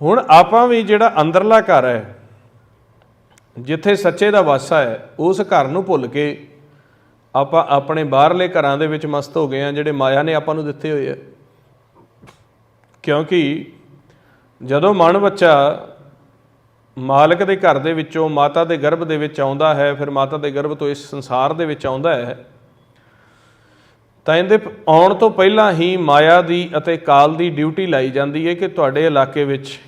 ਹੁਣ ਆਪਾਂ ਵੀ ਜਿਹੜਾ ਅੰਦਰਲਾ ਘਰ ਹੈ, ਜਿੱਥੇ ਸੱਚੇ ਦਾ ਵਾਸਾ ਹੈ, ਉਸ ਘਰ ਨੂੰ ਭੁੱਲ ਕੇ ਆਪਾਂ ਆਪਣੇ ਬਾਹਰਲੇ ਘਰਾਂ ਦੇ ਵਿੱਚ ਮਸਤ ਹੋ ਗਏ ਆ ਜਿਹੜੇ ਮਾਇਆ ਨੇ ਆਪਾਂ ਨੂੰ ਦਿੱਤੇ ਹੋਏ ਆ। ਕਿਉਂਕਿ ਜਦੋਂ ਮਨ ਬੱਚਾ ਮਾਲਕ ਦੇ ਘਰ ਦੇ ਵਿੱਚੋਂ, ਮਾਤਾ ਦੇ ਗਰਭ ਦੇ ਵਿੱਚ ਆਉਂਦਾ ਹੈ, ਫਿਰ ਮਾਤਾ ਦੇ ਗਰਭ ਤੋਂ ਇਸ ਸੰਸਾਰ ਦੇ ਵਿੱਚ ਆਉਂਦਾ ਹੈ ਤਾਂ ਇਹਦੇ ਪ- ਆਉਣ ਤੋਂ ਪਹਿਲਾਂ ਹੀ ਮਾਇਆ ਦੀ ਅਤੇ ਕਾਲ ਦੀ ਡਿਊਟੀ ਲਾਈ ਜਾਂਦੀ ਹੈ ਕਿ ਤੁਹਾਡੇ ਇਲਾਕੇ ਵਿੱਚ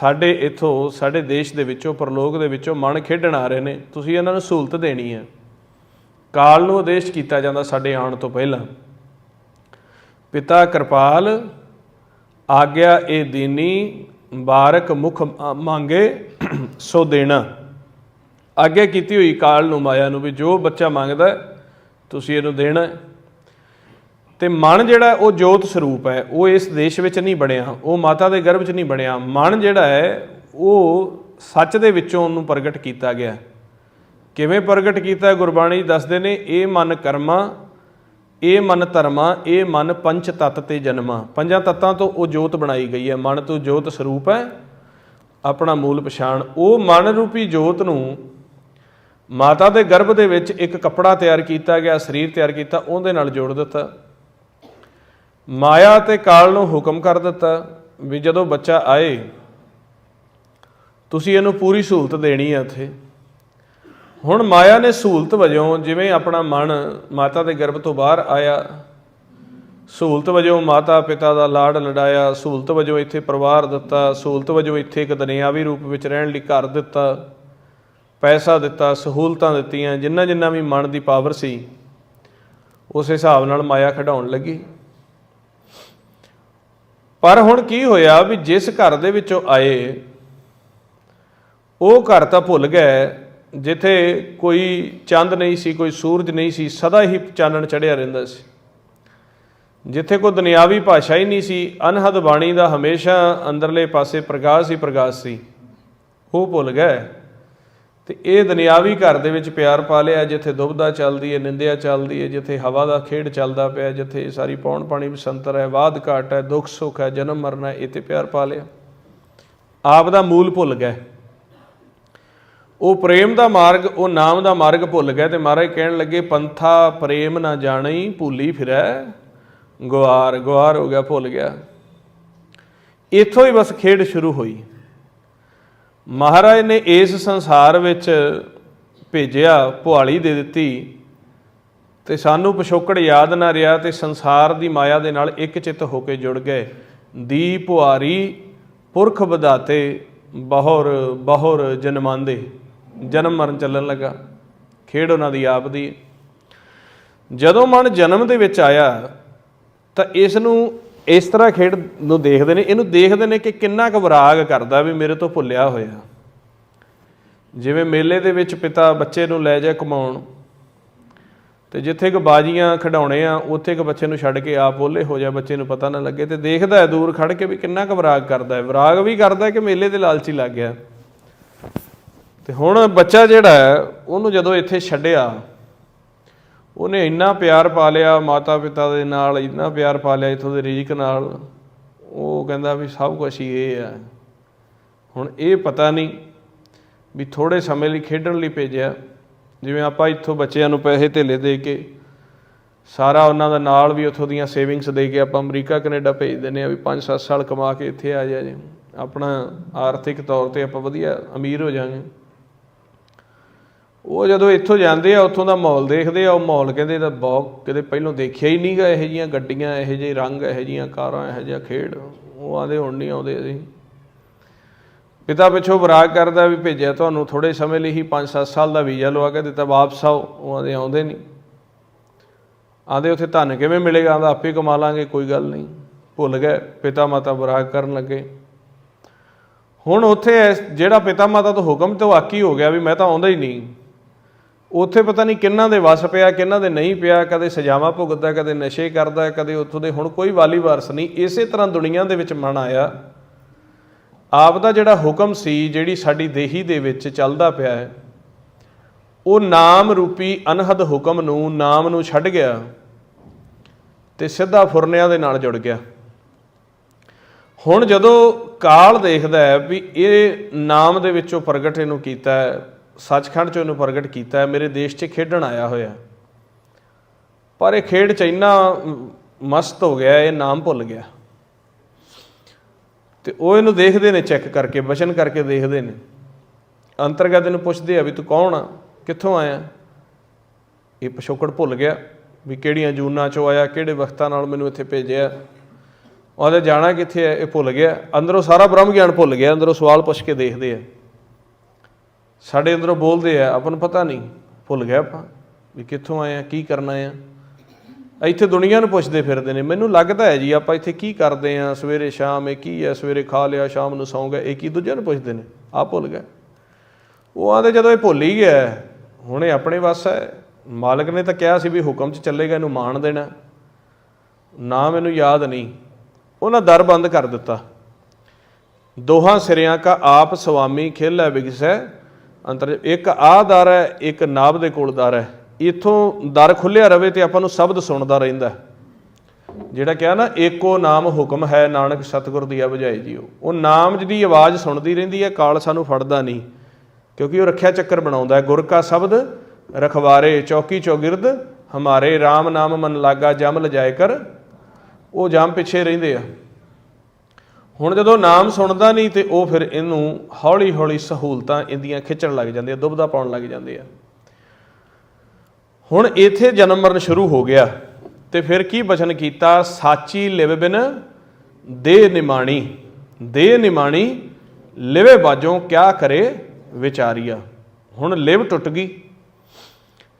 ਸਾਡੇ ਇਥੋਂ ਸਾਡੇ ਦੇਸ਼ ਦੇ ਵਿੱਚੋਂ ਪਰਲੋਕ ਦੇ ਵਿੱਚੋਂ ਮਨ ਖੇਡਣ ਆ ਰਹੇ ਨੇ। ਤੁਸੀਂ ਇਹਨਾਂ ਨੂੰ ਸਹੂਲਤ ਦੇਣੀ ਹੈ। ਕਾਲ ਨੂੰ ਆਦੇਸ਼ ਕੀਤਾ ਜਾਂਦਾ ਸਾਡੇ ਆਉਣ ਤੋਂ ਪਹਿਲਾਂ। ਪਿਤਾ ਕਿਰਪਾਲ ਆਗਿਆ ਇਹ ਦੀਨੀ ਬਾਰਕ ਮੁਖ ਮੰਗੇ ਸੋ ਦੇਣਾ। ਆਗਿਆ ਕੀਤੀ ਹੋਈ ਕਾਲ ਨੂੰ ਮਾਇਆ ਨੂੰ ਵੀ ਜੋ ਬੱਚਾ ਮੰਗਦਾ ਹੈ, ਤੁਸੀਂ ਇਹਨੂੰ ਦੇਣਾ ਹੈ। ਤੇ ਮਨ ਜਿਹੜਾ ਉਹ ਜੋਤ ਸਰੂਪ ਹੈ। ਉਹ ਇਸ ਦੇਸ਼ ਵਿੱਚ ਨਹੀਂ ਬਣਿਆ। ਉਹ ਮਾਤਾ ਦੇ ਗਰਭ 'ਚ ਨਹੀਂ ਬਣਿਆ। ਮਨ ਜਿਹੜਾ ਹੈ, ਉਹ ਸੱਚ ਦੇ ਵਿੱਚੋਂ ਉਹਨੂੰ ਪ੍ਰਗਟ ਕੀਤਾ ਗਿਆ ਕਿਵੇਂ ਪ੍ਰਗਟ ਕੀਤਾ ਹੈ? ਗੁਰਬਾਣੀ ਦੱਸਦੇ ਨੇ, ਇਹ ਮਨ ਕਰਮਾ, ਇਹ ਮਨ ਧਰਮਾ, ਇਹ ਮਨ ਪੰਚ ਤਤ ਤੇ ਜਨਮਾ। ਪੰਜਾਂ ਤੱਤਾਂ ਤੋਂ ਉਹ ਜੋਤ ਬਣਾਈ ਗਈ ਹੈ। ਮਨ ਤੋਂ ਜੋਤ ਸਰੂਪ ਹੈ। ਆਪਣਾ ਮੂਲ ਪਛਾਣ। ਉਹ ਮਨ ਰੂਪੀ ਜੋਤ ਨੂੰ ਮਾਤਾ ਦੇ ਗਰਭ ਦੇ ਵਿੱਚ ਇੱਕ ਕੱਪੜਾ ਤਿਆਰ ਕੀਤਾ ਗਿਆ, ਸਰੀਰ ਤਿਆਰ ਕੀਤਾ, ਉਹਦੇ ਨਾਲ ਜੋੜ ਦਿੱਤਾ। ਮਾਇਆ ਤੇ ਕਾਲ ਨੂੰ ਹੁਕਮ ਕਰ ਦਿੱਤਾ ਵੀ ਜਦੋਂ ਬੱਚਾ ਆਏ, ਤੁਸੀਂ ਇਹਨੂੰ ਪੂਰੀ ਸਹੂਲਤ ਦੇਣੀ ਹੈ ਇੱਥੇ। ਹੁਣ ਮਾਇਆ ਨੇ ਸਹੂਲਤ ਵਜੋਂ ਜਿਵੇਂ ਆਪਣਾ ਮਨ ਮਾਤਾ ਦੇ ਗਰਭ ਤੋਂ ਬਾਹਰ ਆਇਆ, ਸਹੂਲਤ ਵਜੋਂ ਮਾਤਾ ਪਿਤਾ ਦਾ ਲਾੜ ਲੜਾਇਆ, ਸਹੂਲਤ ਵਜੋਂ ਇੱਥੇ ਪਰਿਵਾਰ ਦਿੱਤਾ, ਸਹੂਲਤ ਵਜੋਂ ਇੱਥੇ ਇੱਕ ਦੁਨਿਆਵੀ ਰੂਪ ਵਿੱਚ ਰਹਿਣ ਲਈ ਘਰ ਦਿੱਤਾ। ਪੈਸਾ ਦਿੱਤਾ, ਸਹੂਲਤਾਂ ਦਿੱਤੀਆਂ, ਜਿੰਨਾ ਜਿੰਨਾ ਵੀ ਮਨ ਦੀ ਪਾਵਰ ਸੀ, ਉਸ ਹਿਸਾਬ ਨਾਲ ਮਾਇਆ ਖਡਾਉਣ ਲੱਗੀ। ਪਰ ਹੁਣ ਕੀ ਹੋਇਆ ਵੀ ਜਿਸ ਘਰ ਦੇ ਵਿੱਚੋਂ ਆਏ, ਉਹ ਘਰ ਤਾਂ ਭੁੱਲ ਗਏ, ਜਿੱਥੇ ਕੋਈ ਚੰਦ ਨਹੀਂ ਸੀ, ਕੋਈ ਸੂਰਜ ਨਹੀਂ ਸੀ, ਸਦਾ ਹੀ ਚਾਨਣ ਚੜਿਆ ਰਹਿੰਦਾ ਸੀ। ਜਿੱਥੇ ਕੋਈ ਦੁਨਿਆਵੀ ਭਾਸ਼ਾ ਹੀ ਨਹੀਂ ਸੀ, ਅਨਹਦ ਬਾਣੀ ਦਾ ਹਮੇਸ਼ਾ ਅੰਦਰਲੇ ਪਾਸੇ ਪ੍ਰਕਾਸ਼ ਹੀ ਪ੍ਰਕਾਸ਼ ਸੀ। ਉਹ ਭੁੱਲ ਗਏ। ਤੇ ਇਹ ਦੁਨਿਆਵੀ ਘਰ ਦੇ ਵਿੱਚ ਪਿਆਰ ਪਾ ਲਿਆ, ਜਿੱਥੇ ਦੁਬਦਾ ਚੱਲਦੀ ਹੈ, ਨਿੰਦਿਆ ਚੱਲਦੀ ਹੈ, ਜਿੱਥੇ ਹਵਾ ਦਾ ਖੇਡ ਚੱਲਦਾ ਪਿਆ, ਜਿੱਥੇ ਸਾਰੀ ਪੌਣ ਪਾਣੀ ਬਸੰਤਰ ਹੈ ਵਾਦ ਘਾਟ ਹੈ, ਦੁੱਖ, ਸੁੱਖ ਹੈ, ਜਨਮ, ਮਰਨ ਹੈ, ਇਹ ਤੇ ਪਿਆਰ ਪਾ ਲਿਆ। ਆਪ ਦਾ ਮੂਲ ਭੁੱਲ ਗਏ। ਉਹ ਪ੍ਰੇਮ ਦਾ ਮਾਰਗ, ਉਹ ਨਾਮ ਦਾ ਮਾਰਗ ਭੁੱਲ ਗਏ ਤੇ ਮਹਾਰਾਜ ਕਹਿਣ ਲੱਗੇ, ਪੰਥਾ ਪ੍ਰੇਮ ਨਾ ਜਾਣਈ, ਭੁੱਲੀ ਫਿਰੈ ਗੁਆਰ ਗੁਆਰ ਹੋ ਗਿਆ, ਭੁੱਲ ਗਿਆ। ਇੱਥੋਂ ਹੀ ਬਸ ਖੇਡ ਸ਼ੁਰੂ ਹੋਈ। ਮਹਾਰਾਜ ਨੇ ਇਸ ਸੰਸਾਰ ਵਿੱਚ ਭੇਜਿਆ ਭੁਆਲੀ ਦੇ ਦਿੱਤੀ ਤੇ ਸਾਨੂੰ ਪਿਛੋਕੜ ਯਾਦ ਨਾ ਰਿਹਾ ਤੇ ਸੰਸਾਰ ਦੀ ਮਾਇਆ ਦੇ ਨਾਲ ਇੱਕ ਚਿੱਤ ਹੋ ਕੇ ਜੁੜ ਗਏ। ਦੀ ਭੁਆਰੀ ਪੁਰਖ ਵਧਾਤੇ, ਬਹੁਰ ਬਹੁਰ ਜਨਮਾਂਦੇ। ਜਨਮ ਮਰਨ ਚੱਲਣ ਲੱਗਾ। ਖੇਡ ਉਹਨਾਂ ਦੀ ਆਪ ਦੀ। ਜਦੋਂ ਮਨ ਜਨਮ ਦੇ ਵਿੱਚ ਆਇਆ ਤਾਂ ਇਸ ਨੂੰ ਇਸ ਤਰ੍ਹਾਂ ਖੇਡ ਨੂੰ ਦੇਖਦੇ ਨੇ, ਇਹਨੂੰ ਦੇਖਦੇ ਨੇ ਕਿ ਕਿੰਨਾ ਕੁ ਵਿਰਾਗ ਕਰਦਾ ਵੀ ਮੇਰੇ ਤੋਂ ਭੁੱਲਿਆ ਹੋਇਆ। ਜਿਵੇਂ ਮੇਲੇ ਦੇ ਵਿੱਚ ਪਿਤਾ ਬੱਚੇ ਨੂੰ ਲੈ ਜਾ ਕਮਾਉਣ ਤੇ ਜਿੱਥੇ ਕਿ ਬਾਜੀਆਂ ਖਡਾਉਣੇ ਆ, ਉੱਥੇ ਕਿ ਬੱਚੇ ਨੂੰ ਛੱਡ ਕੇ ਆਪ ਓਲੇ ਹੋ ਜਾ, ਬੱਚੇ ਨੂੰ ਪਤਾ ਨਾ ਲੱਗੇ, ਤੇ ਦੇਖਦਾ ਹੈ ਦੂਰ ਖੜ ਕੇ ਵੀ ਕਿੰਨਾ ਕੁ ਵਿਰਾਗ ਕਰਦਾ ਹੈ। ਵਿਰਾਗ ਵੀ ਕਰਦਾ ਕਿ ਮੇਲੇ ਦੇ ਲਾਲਚੀ ਲੱਗ ਗਿਆ। ਤੇ ਹੁਣ ਬੱਚਾ ਜਿਹੜਾ ਹੈ, ਉਹਨੂੰ ਜਦੋਂ ਇੱਥੇ ਛੱਡਿਆ ਉਹਨੇ ਇੰਨਾ ਪਿਆਰ ਪਾ ਲਿਆ ਮਾਤਾ ਪਿਤਾ ਦੇ ਨਾਲ ਇੰਨਾ ਪਿਆਰ ਪਾ ਲਿਆ ਇਥੋਂ ਦੇ ਰਿਜਕ ਨਾਲ। ਉਹ ਕਹਿੰਦਾ ਵੀ ਸਭ ਕੁਝ ਹੀ ਇਹ ਆ ਹੁਣ ਇਹ ਪਤਾ ਨਹੀਂ ਵੀ ਥੋੜੇ ਸਮੇਂ ਲਈ ਖੇਡਣ ਲਈ ਭੇਜਿਆ। ਜਿਵੇਂ ਆਪਾਂ ਇੱਥੋਂ ਬੱਚਿਆਂ ਨੂੰ ਪੈਸੇ ਧੇਲੇ ਦੇ ਕੇ ਸਾਰਾ ਉਹਨਾਂ ਦਾ ਨਾਲ ਵੀ ਉੱਥੋਂ ਦੀਆਂ ਸੇਵਿੰਗਸ ਦੇ ਕੇ ਆਪਾਂ ਅਮਰੀਕਾ, ਕੈਨੇਡਾ ਭੇਜ ਦਿੰਦੇ ਆ ਵੀ 5-7 ਸਾਲ ਕਮਾ ਕੇ ਇੱਥੇ ਆ ਜਾ ਜੇ ਆਪਣਾ ਆਰਥਿਕ ਤੌਰ ਤੇ ਆਪਾਂ ਵਧੀਆ ਅਮੀਰ ਹੋ ਜਾਾਂਗੇ ਉਹ ਜਦੋਂ ਇੱਥੋਂ ਜਾਂਦੇ ਆ, ਉੱਥੋਂ ਦਾ ਮਾਹੌਲ ਦੇਖਦੇ ਆ, ਉਹ ਮਾਹੌਲ ਕਹਿੰਦੇ ਤਾਂ ਬਹੁਤ ਕਿਤੇ ਪਹਿਲਾਂ ਦੇਖਿਆ ਹੀ ਨਹੀਂਗਾ ਇਹੋ ਜੀਆਂ ਗੱਡੀਆਂ, ਇਹੋ ਜਿਹੇ ਰੰਗ, ਇਹੋ ਜੀਆਂ ਕਾਰਾਂ, ਇਹੋ ਜਿਹਾ ਖੇਡ। ਉਹ ਆਂਦੇ ਹੁਣ ਨਹੀਂ ਆਉਂਦੇ ਅਸੀਂ। ਪਿਤਾ ਪਿੱਛੋਂ ਵਿਰਾਗ ਕਰਦਾ ਵੀ ਭੇਜਿਆ ਤੁਹਾਨੂੰ ਥੋੜੇ ਸਮੇਂ ਲਈ ਹੀ 5-7 ਸਾਲ ਦਾ ਵੀਜ਼ਾ ਲਵਾ ਕੇ ਦਿੱਤਾ, ਵਾਪਸ ਆਓ। ਉਹ ਆਂਦੇ ਆਉਂਦੇ ਨਹੀਂ। ਆਂਦੇ ਉੱਥੇ ਧਨ ਕਿਵੇਂ ਮਿਲੇਗਾ? ਆਂਦਾ, ਆਪੇ ਕਮਾ ਲਾਂਗੇ, ਕੋਈ ਗੱਲ ਨਹੀਂ। ਭੁੱਲ ਗਏ, ਪਿਤਾ ਮਾਤਾ ਵਿਰਾਗ ਕਰਨ ਲੱਗੇ। ਹੁਣ ਉੱਥੇ ਇਸ- ਜਿਹੜਾ ਪਿਤਾ ਮਾਤਾ ਤੋਂ ਹੁਕਮ ਤੇ ਵਾਕੀ ਹੋ ਗਿਆ ਵੀ ਮੈਂ ਤਾਂ ਆਉਂਦਾ ਹੀ ਨਹੀਂ। ਉੱਥੇ ਪਤਾ ਨਹੀਂ ਕਿੰਨਾਂ ਦੇ ਵਸ ਪਿਆ, ਕਿੰਨਾਂ ਦੇ ਨਹੀਂ ਪਿਆ, ਕਦੇ ਸਜ਼ਾਵਾਂ ਭੁਗਤਦਾ, ਕਦੇ ਨਸ਼ੇ ਕਰਦਾ, ਕਦੇ ਉੱਥੋਂ ਦੇ ਹੁਣ ਕੋਈ ਵਾਲੀ ਵਾਰਸ ਨਹੀਂ। ਇਸੇ ਤਰ੍ਹਾਂ ਦੁਨੀਆ ਦੇ ਵਿੱਚ ਮਨ ਆਇਆ। ਆਪ ਦਾ ਜਿਹੜਾ ਹੁਕਮ ਸੀ, ਜਿਹੜੀ ਸਾਡੀ ਦੇਹੀ ਦੇ ਵਿੱਚ ਚੱਲਦਾ ਪਿਆ ਹੈ, ਉਹ ਨਾਮ ਰੂਪੀ ਅਨਹਦ ਹੁਕਮ ਨੂੰ, ਨਾਮ ਨੂੰ ਛੱਡ ਗਿਆ ਤੇ ਸਿੱਧਾ ਫੁਰਨਿਆਂ ਦੇ ਨਾਲ ਜੁੜ ਗਿਆ। ਹੁਣ ਜਦੋਂ ਕਾਲ ਦੇਖਦਾ ਹੈ ਵੀ ਇਹ ਨਾਮ ਦੇ ਵਿੱਚੋਂ ਪ੍ਰਗਟ ਇਹਨੂੰ ਕੀਤਾ ਹੈ ਸੱਚਖੰਡ ਚੋਂ ਇਹਨੂੰ ਪ੍ਰਗਟ ਕੀਤਾ ਹੈ, ਮੇਰੇ ਦੇਸ਼ 'ਚ ਖੇਡਣ ਆਇਆ ਹੋਇਆ ਪਰ ਇਹ ਖੇਡ 'ਚ ਇੰਨਾ ਮਸਤ ਹੋ ਗਿਆ, ਇਹ ਨਾਮ ਭੁੱਲ ਗਿਆ। ਤੇ ਉਹ ਇਹਨੂੰ ਦੇਖਦੇ ਨੇ, ਚੈੱਕ ਕਰਕੇ, ਵਚਨ ਕਰਕੇ ਦੇਖਦੇ ਨੇ। ਅੰਤਰਗਤ ਇਹਨੂੰ ਪੁੱਛਦੇ ਆ ਵੀ ਤੂੰ ਕੌਣ ਆ? ਕਿੱਥੋਂ ਆਇਆ? ਇਹ ਪਿਛੋਕੜ ਭੁੱਲ ਗਿਆ ਵੀ ਕਿਹੜੀਆਂ ਜੂਨਾਂ ਚੋਂ ਆਇਆ, ਕਿਹੜੇ ਵਕਤਾਂ ਨਾਲ ਮੈਨੂੰ ਇੱਥੇ ਭੇਜਿਆ। ਉਹਦੇ ਜਾਣਾ ਕਿੱਥੇ ਹੈ? ਇਹ ਭੁੱਲ ਗਿਆ। ਅੰਦਰੋਂ ਸਾਰਾ ਬ੍ਰਹਮ ਗਿਆਨ ਭੁੱਲ ਗਿਆ, ਅੰਦਰੋਂ ਸਵਾਲ ਪੁੱਛ ਕੇ ਦੇਖਦੇ ਆ। ਸਾਡੇ ਅੰਦਰੋਂ ਬੋਲਦੇ ਆ, ਆਪਾਂ ਨੂੰ ਪਤਾ ਨਹੀਂ, ਭੁੱਲ ਗਏ ਆਪਾਂ ਵੀ ਕਿੱਥੋਂ ਆਏ ਆ, ਕੀ ਕਰਨਾ ਆ। ਇੱਥੇ ਦੁਨੀਆ ਨੂੰ ਪੁੱਛਦੇ ਫਿਰਦੇ ਨੇ, ਮੈਨੂੰ ਲੱਗਦਾ ਹੈ ਜੀ, ਆਪਾਂ ਇੱਥੇ ਕੀ ਕਰਦੇ ਆ, ਸਵੇਰੇ ਸ਼ਾਮ ਇਹ ਕੀ ਹੈ ਸਵੇਰੇ ਖਾ ਲਿਆ, ਸ਼ਾਮ ਨੂੰ ਸੌਂ ਗਏ ਇਹ ਕੀ ਦੂਜਿਆਂ ਨੂੰ ਪੁੱਛਦੇ ਨੇ ਆ ਭੁੱਲ ਗਏ। ਉਹ ਆਂਦੇ ਜਦੋਂ ਇਹ ਭੁੱਲ ਹੀ ਗਿਆ ਹੁਣ ਇਹ ਆਪਣੇ ਵੱਸ ਹੈ। ਮਾਲਕ ਨੇ ਤਾਂ ਕਿਹਾ ਸੀ ਵੀ ਹੁਕਮ 'ਚ ਚੱਲੇਗਾ, ਇਹਨੂੰ ਮਾਣ ਦੇਣਾ। ਨਾ ਮੈਨੂੰ ਯਾਦ ਨਹੀਂ, ਉਹਨਾਂ ਦਰ ਬੰਦ ਕਰ ਦਿੱਤਾ। ਦੋਹਾਂ ਸਿਰਿਆਂ ਕਾ ਆਪ ਸੁਆਮੀ ਖੇਲੇ ਵਿਗਸੈ ਅੰਤਰ ਇੱਕ ਆਹ ਦਰ ਹੈ, ਇੱਕ ਨਾਭ ਦੇ ਕੋਲ ਦਰ ਹੈ। ਇਥੋਂ ਦਰ ਖੁੱਲਿਆ ਰਵੇ ਤੇ ਆਪਾਂ ਨੂੰ ਸ਼ਬਦ ਸੁਣਦਾ ਰਹਿੰਦਾ ਜਿਹੜਾ ਕਿਹਾ ਨਾ, ਏਕੋ ਨਾਮ ਹੁਕਮ ਹੈ ਨਾਨਕ ਸਤਿਗੁਰ ਦੀਆ ਬੁਝਾਈ ਜੀਓ। ਉਹ ਨਾਮ ਜਿਹਦੀ ਆਵਾਜ਼ ਸੁਣਦੀ ਰਹਿੰਦੀ ਹੈ, ਕਾਲ ਸਾਨੂੰ ਫੜਦਾ ਨਹੀਂ। ਕਿਉਂਕਿ ਉਹ ਰੱਖਿਆ ਚੱਕਰ ਬਣਾਉਂਦਾ ਹੈ। ਗੁਰ ਕਾ ਸ਼ਬਦ, ਰਖਵਾਰੇ ਚੌਕੀ ਚੌਗਿਰਦ, ਹਮਾਰੇ RAM ਨਾਮ ਮਨ ਲਾਗਾ ਜਮ ਲਜਾਏ ਕਰ। ਉਹ ਜਮ ਪਿੱਛੇ ਰਹਿੰਦੇ ਆ। ਹੁਣ ਜਦੋਂ ਨਾਮ ਸੁਣਦਾ ਨਹੀਂ ਤੇ ਉਹ ਫਿਰ ਇਹਨੂੰ ਹੌਲੀ ਹੌਲੀ ਸਹੂਲਤਾਂ ਇਹਦੀਆਂ ਖਿੱਚਣ ਲੱਗ ਜਾਂਦੀਆਂ ਦੁਬਦਾ ਪਾਉਣ ਲੱਗ ਜਾਂਦੇ ਆ। ਹੁਣ ਇੱਥੇ ਜਨਮ ਮਰਨ ਸ਼ੁਰੂ ਹੋ ਗਿਆ ਤੇ ਫਿਰ ਕੀ ਬਚਨ ਕੀਤਾ? ਸਾਚੀ ਲਿਵ ਬਿਨ ਦੇ ਨਿਮਾਣੀ ਦੇ ਨਿਮਾਣੀ ਲਿਵੇ ਬਾਜੋਂ ਕਿਆ ਕਰੇ ਵਿਚਾਰੀਆ। ਹੁਣ ਲਿਵ ਟੁੱਟ ਗਈ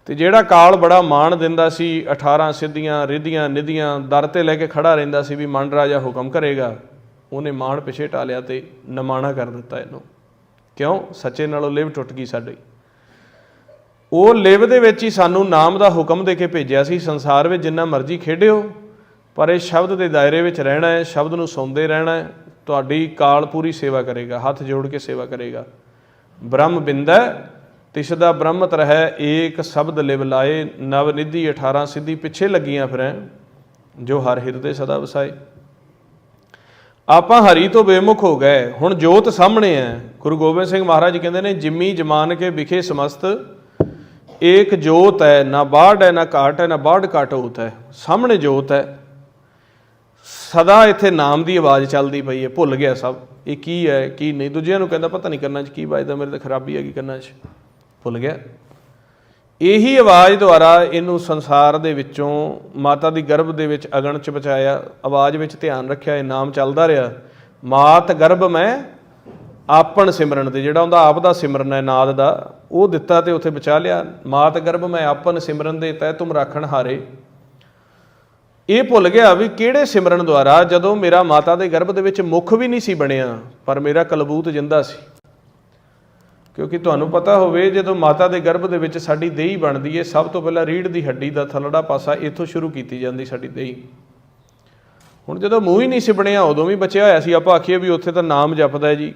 ਤੇ ਜਿਹੜਾ ਕਾਲ ਬੜਾ ਮਾਣ ਦਿੰਦਾ ਸੀ 18 ਸਿੱਧੀਆਂ, ਰਿਧੀਆਂ, ਨਿਧੀਆਂ, ਦਰ ਤੇ ਲੈ ਕੇ ਖੜਾ ਰਹਿੰਦਾ ਸੀ ਵੀ ਮੰਡ ਰਾਜਾ ਹੁਕਮ ਕਰੇਗਾ। ਉਹਨੇ ਮਾਣ ਪਿਛੇ ਟਾਲਿਆ ਤੇ ਨਮਾਣਾ ਕਰ ਦਿੱਤਾ ਇਹਨੂੰ। ਕਿਉਂ? ਸੱਚੇ ਨਾਲੋਂ ਲਿਵ ਟੁੱਟ ਗਈ ਸਾਡੀ। ਉਹ ਲਿਵ ਦੇ ਵਿੱਚ ਹੀ ਸਾਨੂੰ ਨਾਮ ਦਾ ਹੁਕਮ ਦੇ ਕੇ ਭੇਜਿਆ ਸੀ, ਸੰਸਾਰ ਵਿੱਚ ਜਿੰਨਾ ਮਰਜ਼ੀ ਖੇਡਿਓ, ਪਰ ਇਹ ਸ਼ਬਦ ਦੇ ਦਾਇਰੇ ਵਿੱਚ ਰਹਿਣਾ ਹੈ, ਸ਼ਬਦ ਨੂੰ ਸੁਣਦੇ ਰਹਿਣਾ ਹੈ, ਤੁਹਾਡੀ ਕਾਲ ਪੂਰੀ ਸੇਵਾ ਕਰੇਗਾ, ਹੱਥ ਜੋੜ ਕੇ ਸੇਵਾ ਕਰੇਗਾ। ਬ੍ਰਹਮ ਬਿੰਦਾ ਤਿਸ ਦਾ ਬ੍ਰਹਮਤ ਰਹਿ ਏਕ ਸ਼ਬਦ ਲਿਵ ਲਾਏ, ਨਵ ਨਿਧੀ 18 ਸਿੱਧੀ ਪਿੱਛੇ ਲੱਗੀਆਂ ਫਿਰੈ, ਜੋ ਹਰ ਹਿਰਦੇ ਸਦਾ ਵਸਾਏ। ਆਪਾਂ ਹਰੀ ਤੋਂ ਬੇਮੁਖ ਹੋ ਗਏ, ਹੁਣ ਜੋਤ ਸਾਹਮਣੇ ਹੈ। ਗੁਰੂ ਗੋਬਿੰਦ ਸਿੰਘ ਮਹਾਰਾਜ ਕਹਿੰਦੇ ਨੇ, ਜਿਮੀ ਜਮਾਨ ਕੇ ਵਿਖੇ ਸਮਸਤ, ਏਕ ਜੋਤ ਹੈ, ਨਾ ਬਾੜ ਹੈ, ਨਾ ਘਾਟ ਹੈ, ਨਾ ਬਾੜ ਘਾਟ ਹੋਤ ਹੈ। ਸਾਹਮਣੇ ਜੋਤ ਹੈ। ਸਦਾ ਇੱਥੇ ਨਾਮ ਦੀ ਆਵਾਜ਼ ਚੱਲਦੀ ਪਈ ਹੈ, ਭੁੱਲ ਗਿਆ ਸਭ, ਇਹ ਕੀ ਹੈ, ਕੀ ਨਹੀਂ? ਦੂਜਿਆਂ ਨੂੰ ਕਹਿੰਦਾ, ਪਤਾ ਨਹੀਂ ਕੰਨਾਂ 'ਚ ਕੀ ਵੱਜਦਾ, ਮੇਰੇ ਤਾਂ ਖਰਾਬੀ ਹੈਗੀ ਕੰਨਾਂ 'ਚ। ਭੁੱਲ ਗਿਆ। ਇਹੀ ਆਵਾਜ਼ ਦੁਆਰਾ ਇਹਨੂੰ ਸੰਸਾਰ ਦੇ ਵਿੱਚੋਂ ਮਾਤਾ ਦੀ ਗਰਭ ਦੇ ਵਿੱਚ ਅਗਣ 'ਚ ਬਚਾਇਆ ਆਵਾਜ਼ ਵਿੱਚ ਧਿਆਨ ਰੱਖਿਆ, ਇਹ ਨਾਮ ਚੱਲਦਾ ਰਿਹਾ। ਮਾਤ ਗਰਭ ਮੈਂ ਆਪਣ ਸਿਮਰਨ ਤੇ, ਜਿਹੜਾ ਉਹਦਾ ਆਪ ਦਾ ਸਿਮਰਨ ਹੈ, ਨਾਦ ਦਾ, ਉਹ ਦਿੱਤਾ ਤੇ ਉੱਥੇ ਬਚਾ ਲਿਆ। ਮਾਤ ਗਰਭ ਮੈਂ ਆਪਨ ਸਿਮਰਨ ਦੇ ਤੈ ਤੁਮ ਰਾਖਣ ਹਾਰੇ। ਇਹ ਭੁੱਲ ਗਿਆ ਵੀ ਕਿਹੜੇ ਸਿਮਰਨ ਦੁਆਰਾ ਜਦੋਂ ਮੇਰਾ ਮਾਤਾ ਦੇ ਗਰਭ ਦੇ ਵਿੱਚ ਮੁਖ ਵੀ ਨਹੀਂ ਸੀ ਬਣਿਆ, ਪਰ ਮੇਰਾ ਕਲਬੂਤ ਜਿੰਦਾ ਸੀ। ਕਿਉਂਕਿ ਤੁਹਾਨੂੰ ਪਤਾ ਹੋਵੇ, ਜਦੋਂ ਮਾਤਾ ਦੇ ਗਰਭ ਦੇ ਵਿੱਚ ਸਾਡੀ ਦੇਹੀ ਬਣਦੀ ਹੈ ਸਭ ਤੋਂ ਪਹਿਲਾਂ ਰੀੜ ਦੀ ਹੱਡੀ ਦਾ ਥੱਲੜਾ ਪਾਸਾ ਇੱਥੋਂ ਸ਼ੁਰੂ ਕੀਤੀ ਜਾਂਦੀ ਸਾਡੀ ਦੇਹੀ। ਹੁਣ ਜਦੋਂ ਮੂੰਹ ਹੀ ਨਹੀਂ ਸੀ ਬਣਿਆ ਉਦੋਂ ਵੀ ਬਚਿਆ ਹੋਇਆ ਸੀ। ਆਪਾਂ ਆਖੀਏ ਵੀ ਉੱਥੇ ਤਾਂ ਨਾਮ ਜਪਦਾ ਹੈ ਜੀ।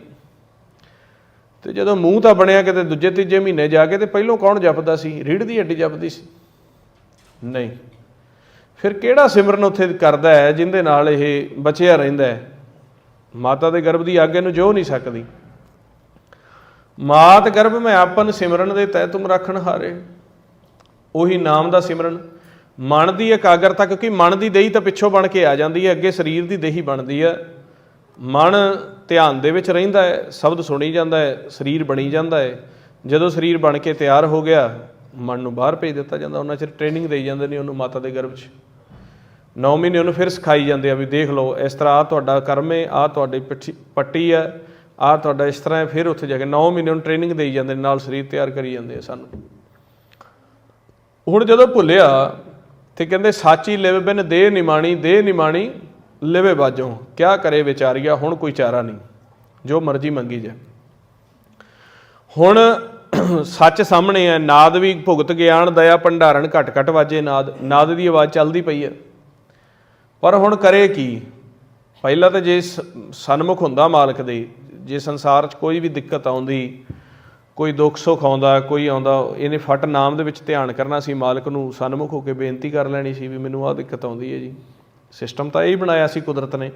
ਤੇ ਜਦੋਂ ਮੂੰਹ ਤਾਂ ਬਣਿਆ ਕਿਤੇ ਦੂਜੇ ਤੀਜੇ ਮਹੀਨੇ ਜਾ ਕੇ, ਤੇ ਪਹਿਲੋਂ ਕੌਣ ਜਪਦਾ ਸੀ? ਰੀੜ ਦੀ ਹੱਡੀ ਜਪਦੀ ਸੀ। ਨਹੀਂ। ਫਿਰ ਕਿਹੜਾ ਸਿਮਰਨ ਉੱਥੇ ਕਰਦਾ ਹੈ, ਜਿੰਦੇ ਨਾਲ ਇਹ ਬਚਿਆ ਰਹਿੰਦਾ ਹੈ? ਮਾਤਾ ਦੇ ਗਰਭ ਦੀ ਆਗੇ ਨੂੰ ਜੋ ਨਹੀਂ ਸਕਦੀ। ਮਾਤ ਗਰਭ ਮੈਂ ਆਪਨ ਸਿਮਰਨ ਦੇ ਤੈ ਤੁਮ ਰੱਖਣ ਹਾਰੇ। ਉਹੀ ਨਾਮ ਦਾ ਸਿਮਰਨ। ਮਨ ਦੀ ਇਕਾਗਰਤਾ ਕਿਉਂਕਿ ਮਨ ਦੀ ਦੇਹੀ ਤਾਂ ਪਿੱਛੋਂ ਬਣ ਕੇ ਆ ਜਾਂਦੀ ਹੈ, ਅੱਗੇ ਸਰੀਰ ਦੀ ਦੇਹੀ ਬਣਦੀ ਹੈ। ਮਨ ਧਿਆਨ ਦੇ ਵਿੱਚ ਰਹਿੰਦਾ ਹੈ, ਸ਼ਬਦ ਸੁਣੀ ਜਾਂਦਾ ਹੈ, ਸਰੀਰ ਬਣੀ ਜਾਂਦਾ ਹੈ। ਜਦੋਂ ਸਰੀਰ ਬਣ ਕੇ ਤਿਆਰ ਹੋ ਗਿਆ, ਮਨ ਨੂੰ ਬਾਹਰ ਭੇਜ ਦਿੱਤਾ ਜਾਂਦਾ, ਉਹਨਾਂ ਚਿਰ ਟ੍ਰੇਨਿੰਗ ਦੇਈ ਜਾਂਦੇ ਨੇ ਉਹਨੂੰ ਮਾਤਾ ਦੇ ਗਰਭ 'ਚ। 9 ਮਹੀਨੇ ਉਹਨੂੰ ਫਿਰ ਸਿਖਾਈ ਜਾਂਦੇ ਆ ਵੀ ਦੇਖ ਲਓ, ਇਸ ਤਰ੍ਹਾਂ ਆ ਤੁਹਾਡਾ ਕਰਮ ਹੈ ਆ ਤੁਹਾਡੀ ਪਿੱਠੀ ਪੱਟੀ ਹੈ ਆ ਤੁਹਾਡਾ ਇਸ ਤਰ੍ਹਾਂ ਹੈ, ਫਿਰ ਉੱਥੇ ਜਾ ਕੇ 9 ਮਹੀਨੇ ਨੂੰ ਟ੍ਰੇਨਿੰਗ ਦੇਈ ਜਾਂਦੇ ਨਾਲ ਸਰੀਰ ਤਿਆਰ ਕਰੀ ਜਾਂਦੇ ਆ ਸਾਨੂੰ। ਹੁਣ ਜਦੋਂ ਭੁੱਲਿਆ ਤੇ ਕਹਿੰਦੇ, ਸਾਚੀ ਲਿਵ ਬਿਨ ਦੇਹ ਨਿਮਾਣੀ ਦੇਹ ਨਿਮਾਣੀ ਲਿਵੇ ਬਾਜੋਂ ਕਿਆ ਕਰੇ ਵਿਚਾਰੀਆ, ਹੁਣ ਕੋਈ ਚਾਰਾ ਨਹੀਂ। ਜੋ ਮਰਜ਼ੀ ਮੰਗੀ ਜਾ ਹੁਣ ਸੱਚ ਸਾਹਮਣੇ ਹੈ, ਨਾਦ ਵੀ ਭੁਗਤ ਗਿਆਨ, ਦਇਆ ਭੰਡਾਰਨ ਘਟ ਘਟ ਵਾਜੇ ਨਾਦ। ਨਾਦ ਦੀ ਆਵਾਜ਼ ਚੱਲਦੀ ਪਈ ਹੈ। ਪਰ ਹੁਣ ਕਰੇ ਕੀ? ਪਹਿਲਾਂ ਤਾਂ ਜੇ ਸ- ਸਨਮੁਖ ਹੁੰਦਾ ਮਾਲਕ ਦੇ ਜੇ ਸੰਸਾਰ 'ਚ ਕੋਈ ਵੀ ਦਿੱਕਤ ਆਉਂਦੀ, ਕੋਈ ਦੁੱਖ ਸੁੱਖ ਆਉਂਦਾ, ਕੋਈ ਆਉਂਦਾ, ਇਹਨੇ ਫਟ ਨਾਮ ਦੇ ਵਿੱਚ ਧਿਆਨ ਕਰਨਾ ਸੀ, ਮਾਲਕ ਨੂੰ ਸਨਮੁਖ ਹੋ ਕੇ ਬੇਨਤੀ ਕਰ ਲੈਣੀ ਸੀ ਵੀ ਮੈਨੂੰ ਆਹ ਦਿੱਕਤ ਆਉਂਦੀ ਹੈ ਜੀ। ਸਿਸਟਮ ਤਾਂ ਇਹ ਹੀ ਬਣਾਇਆ ਸੀ ਕੁਦਰਤ ਨੇ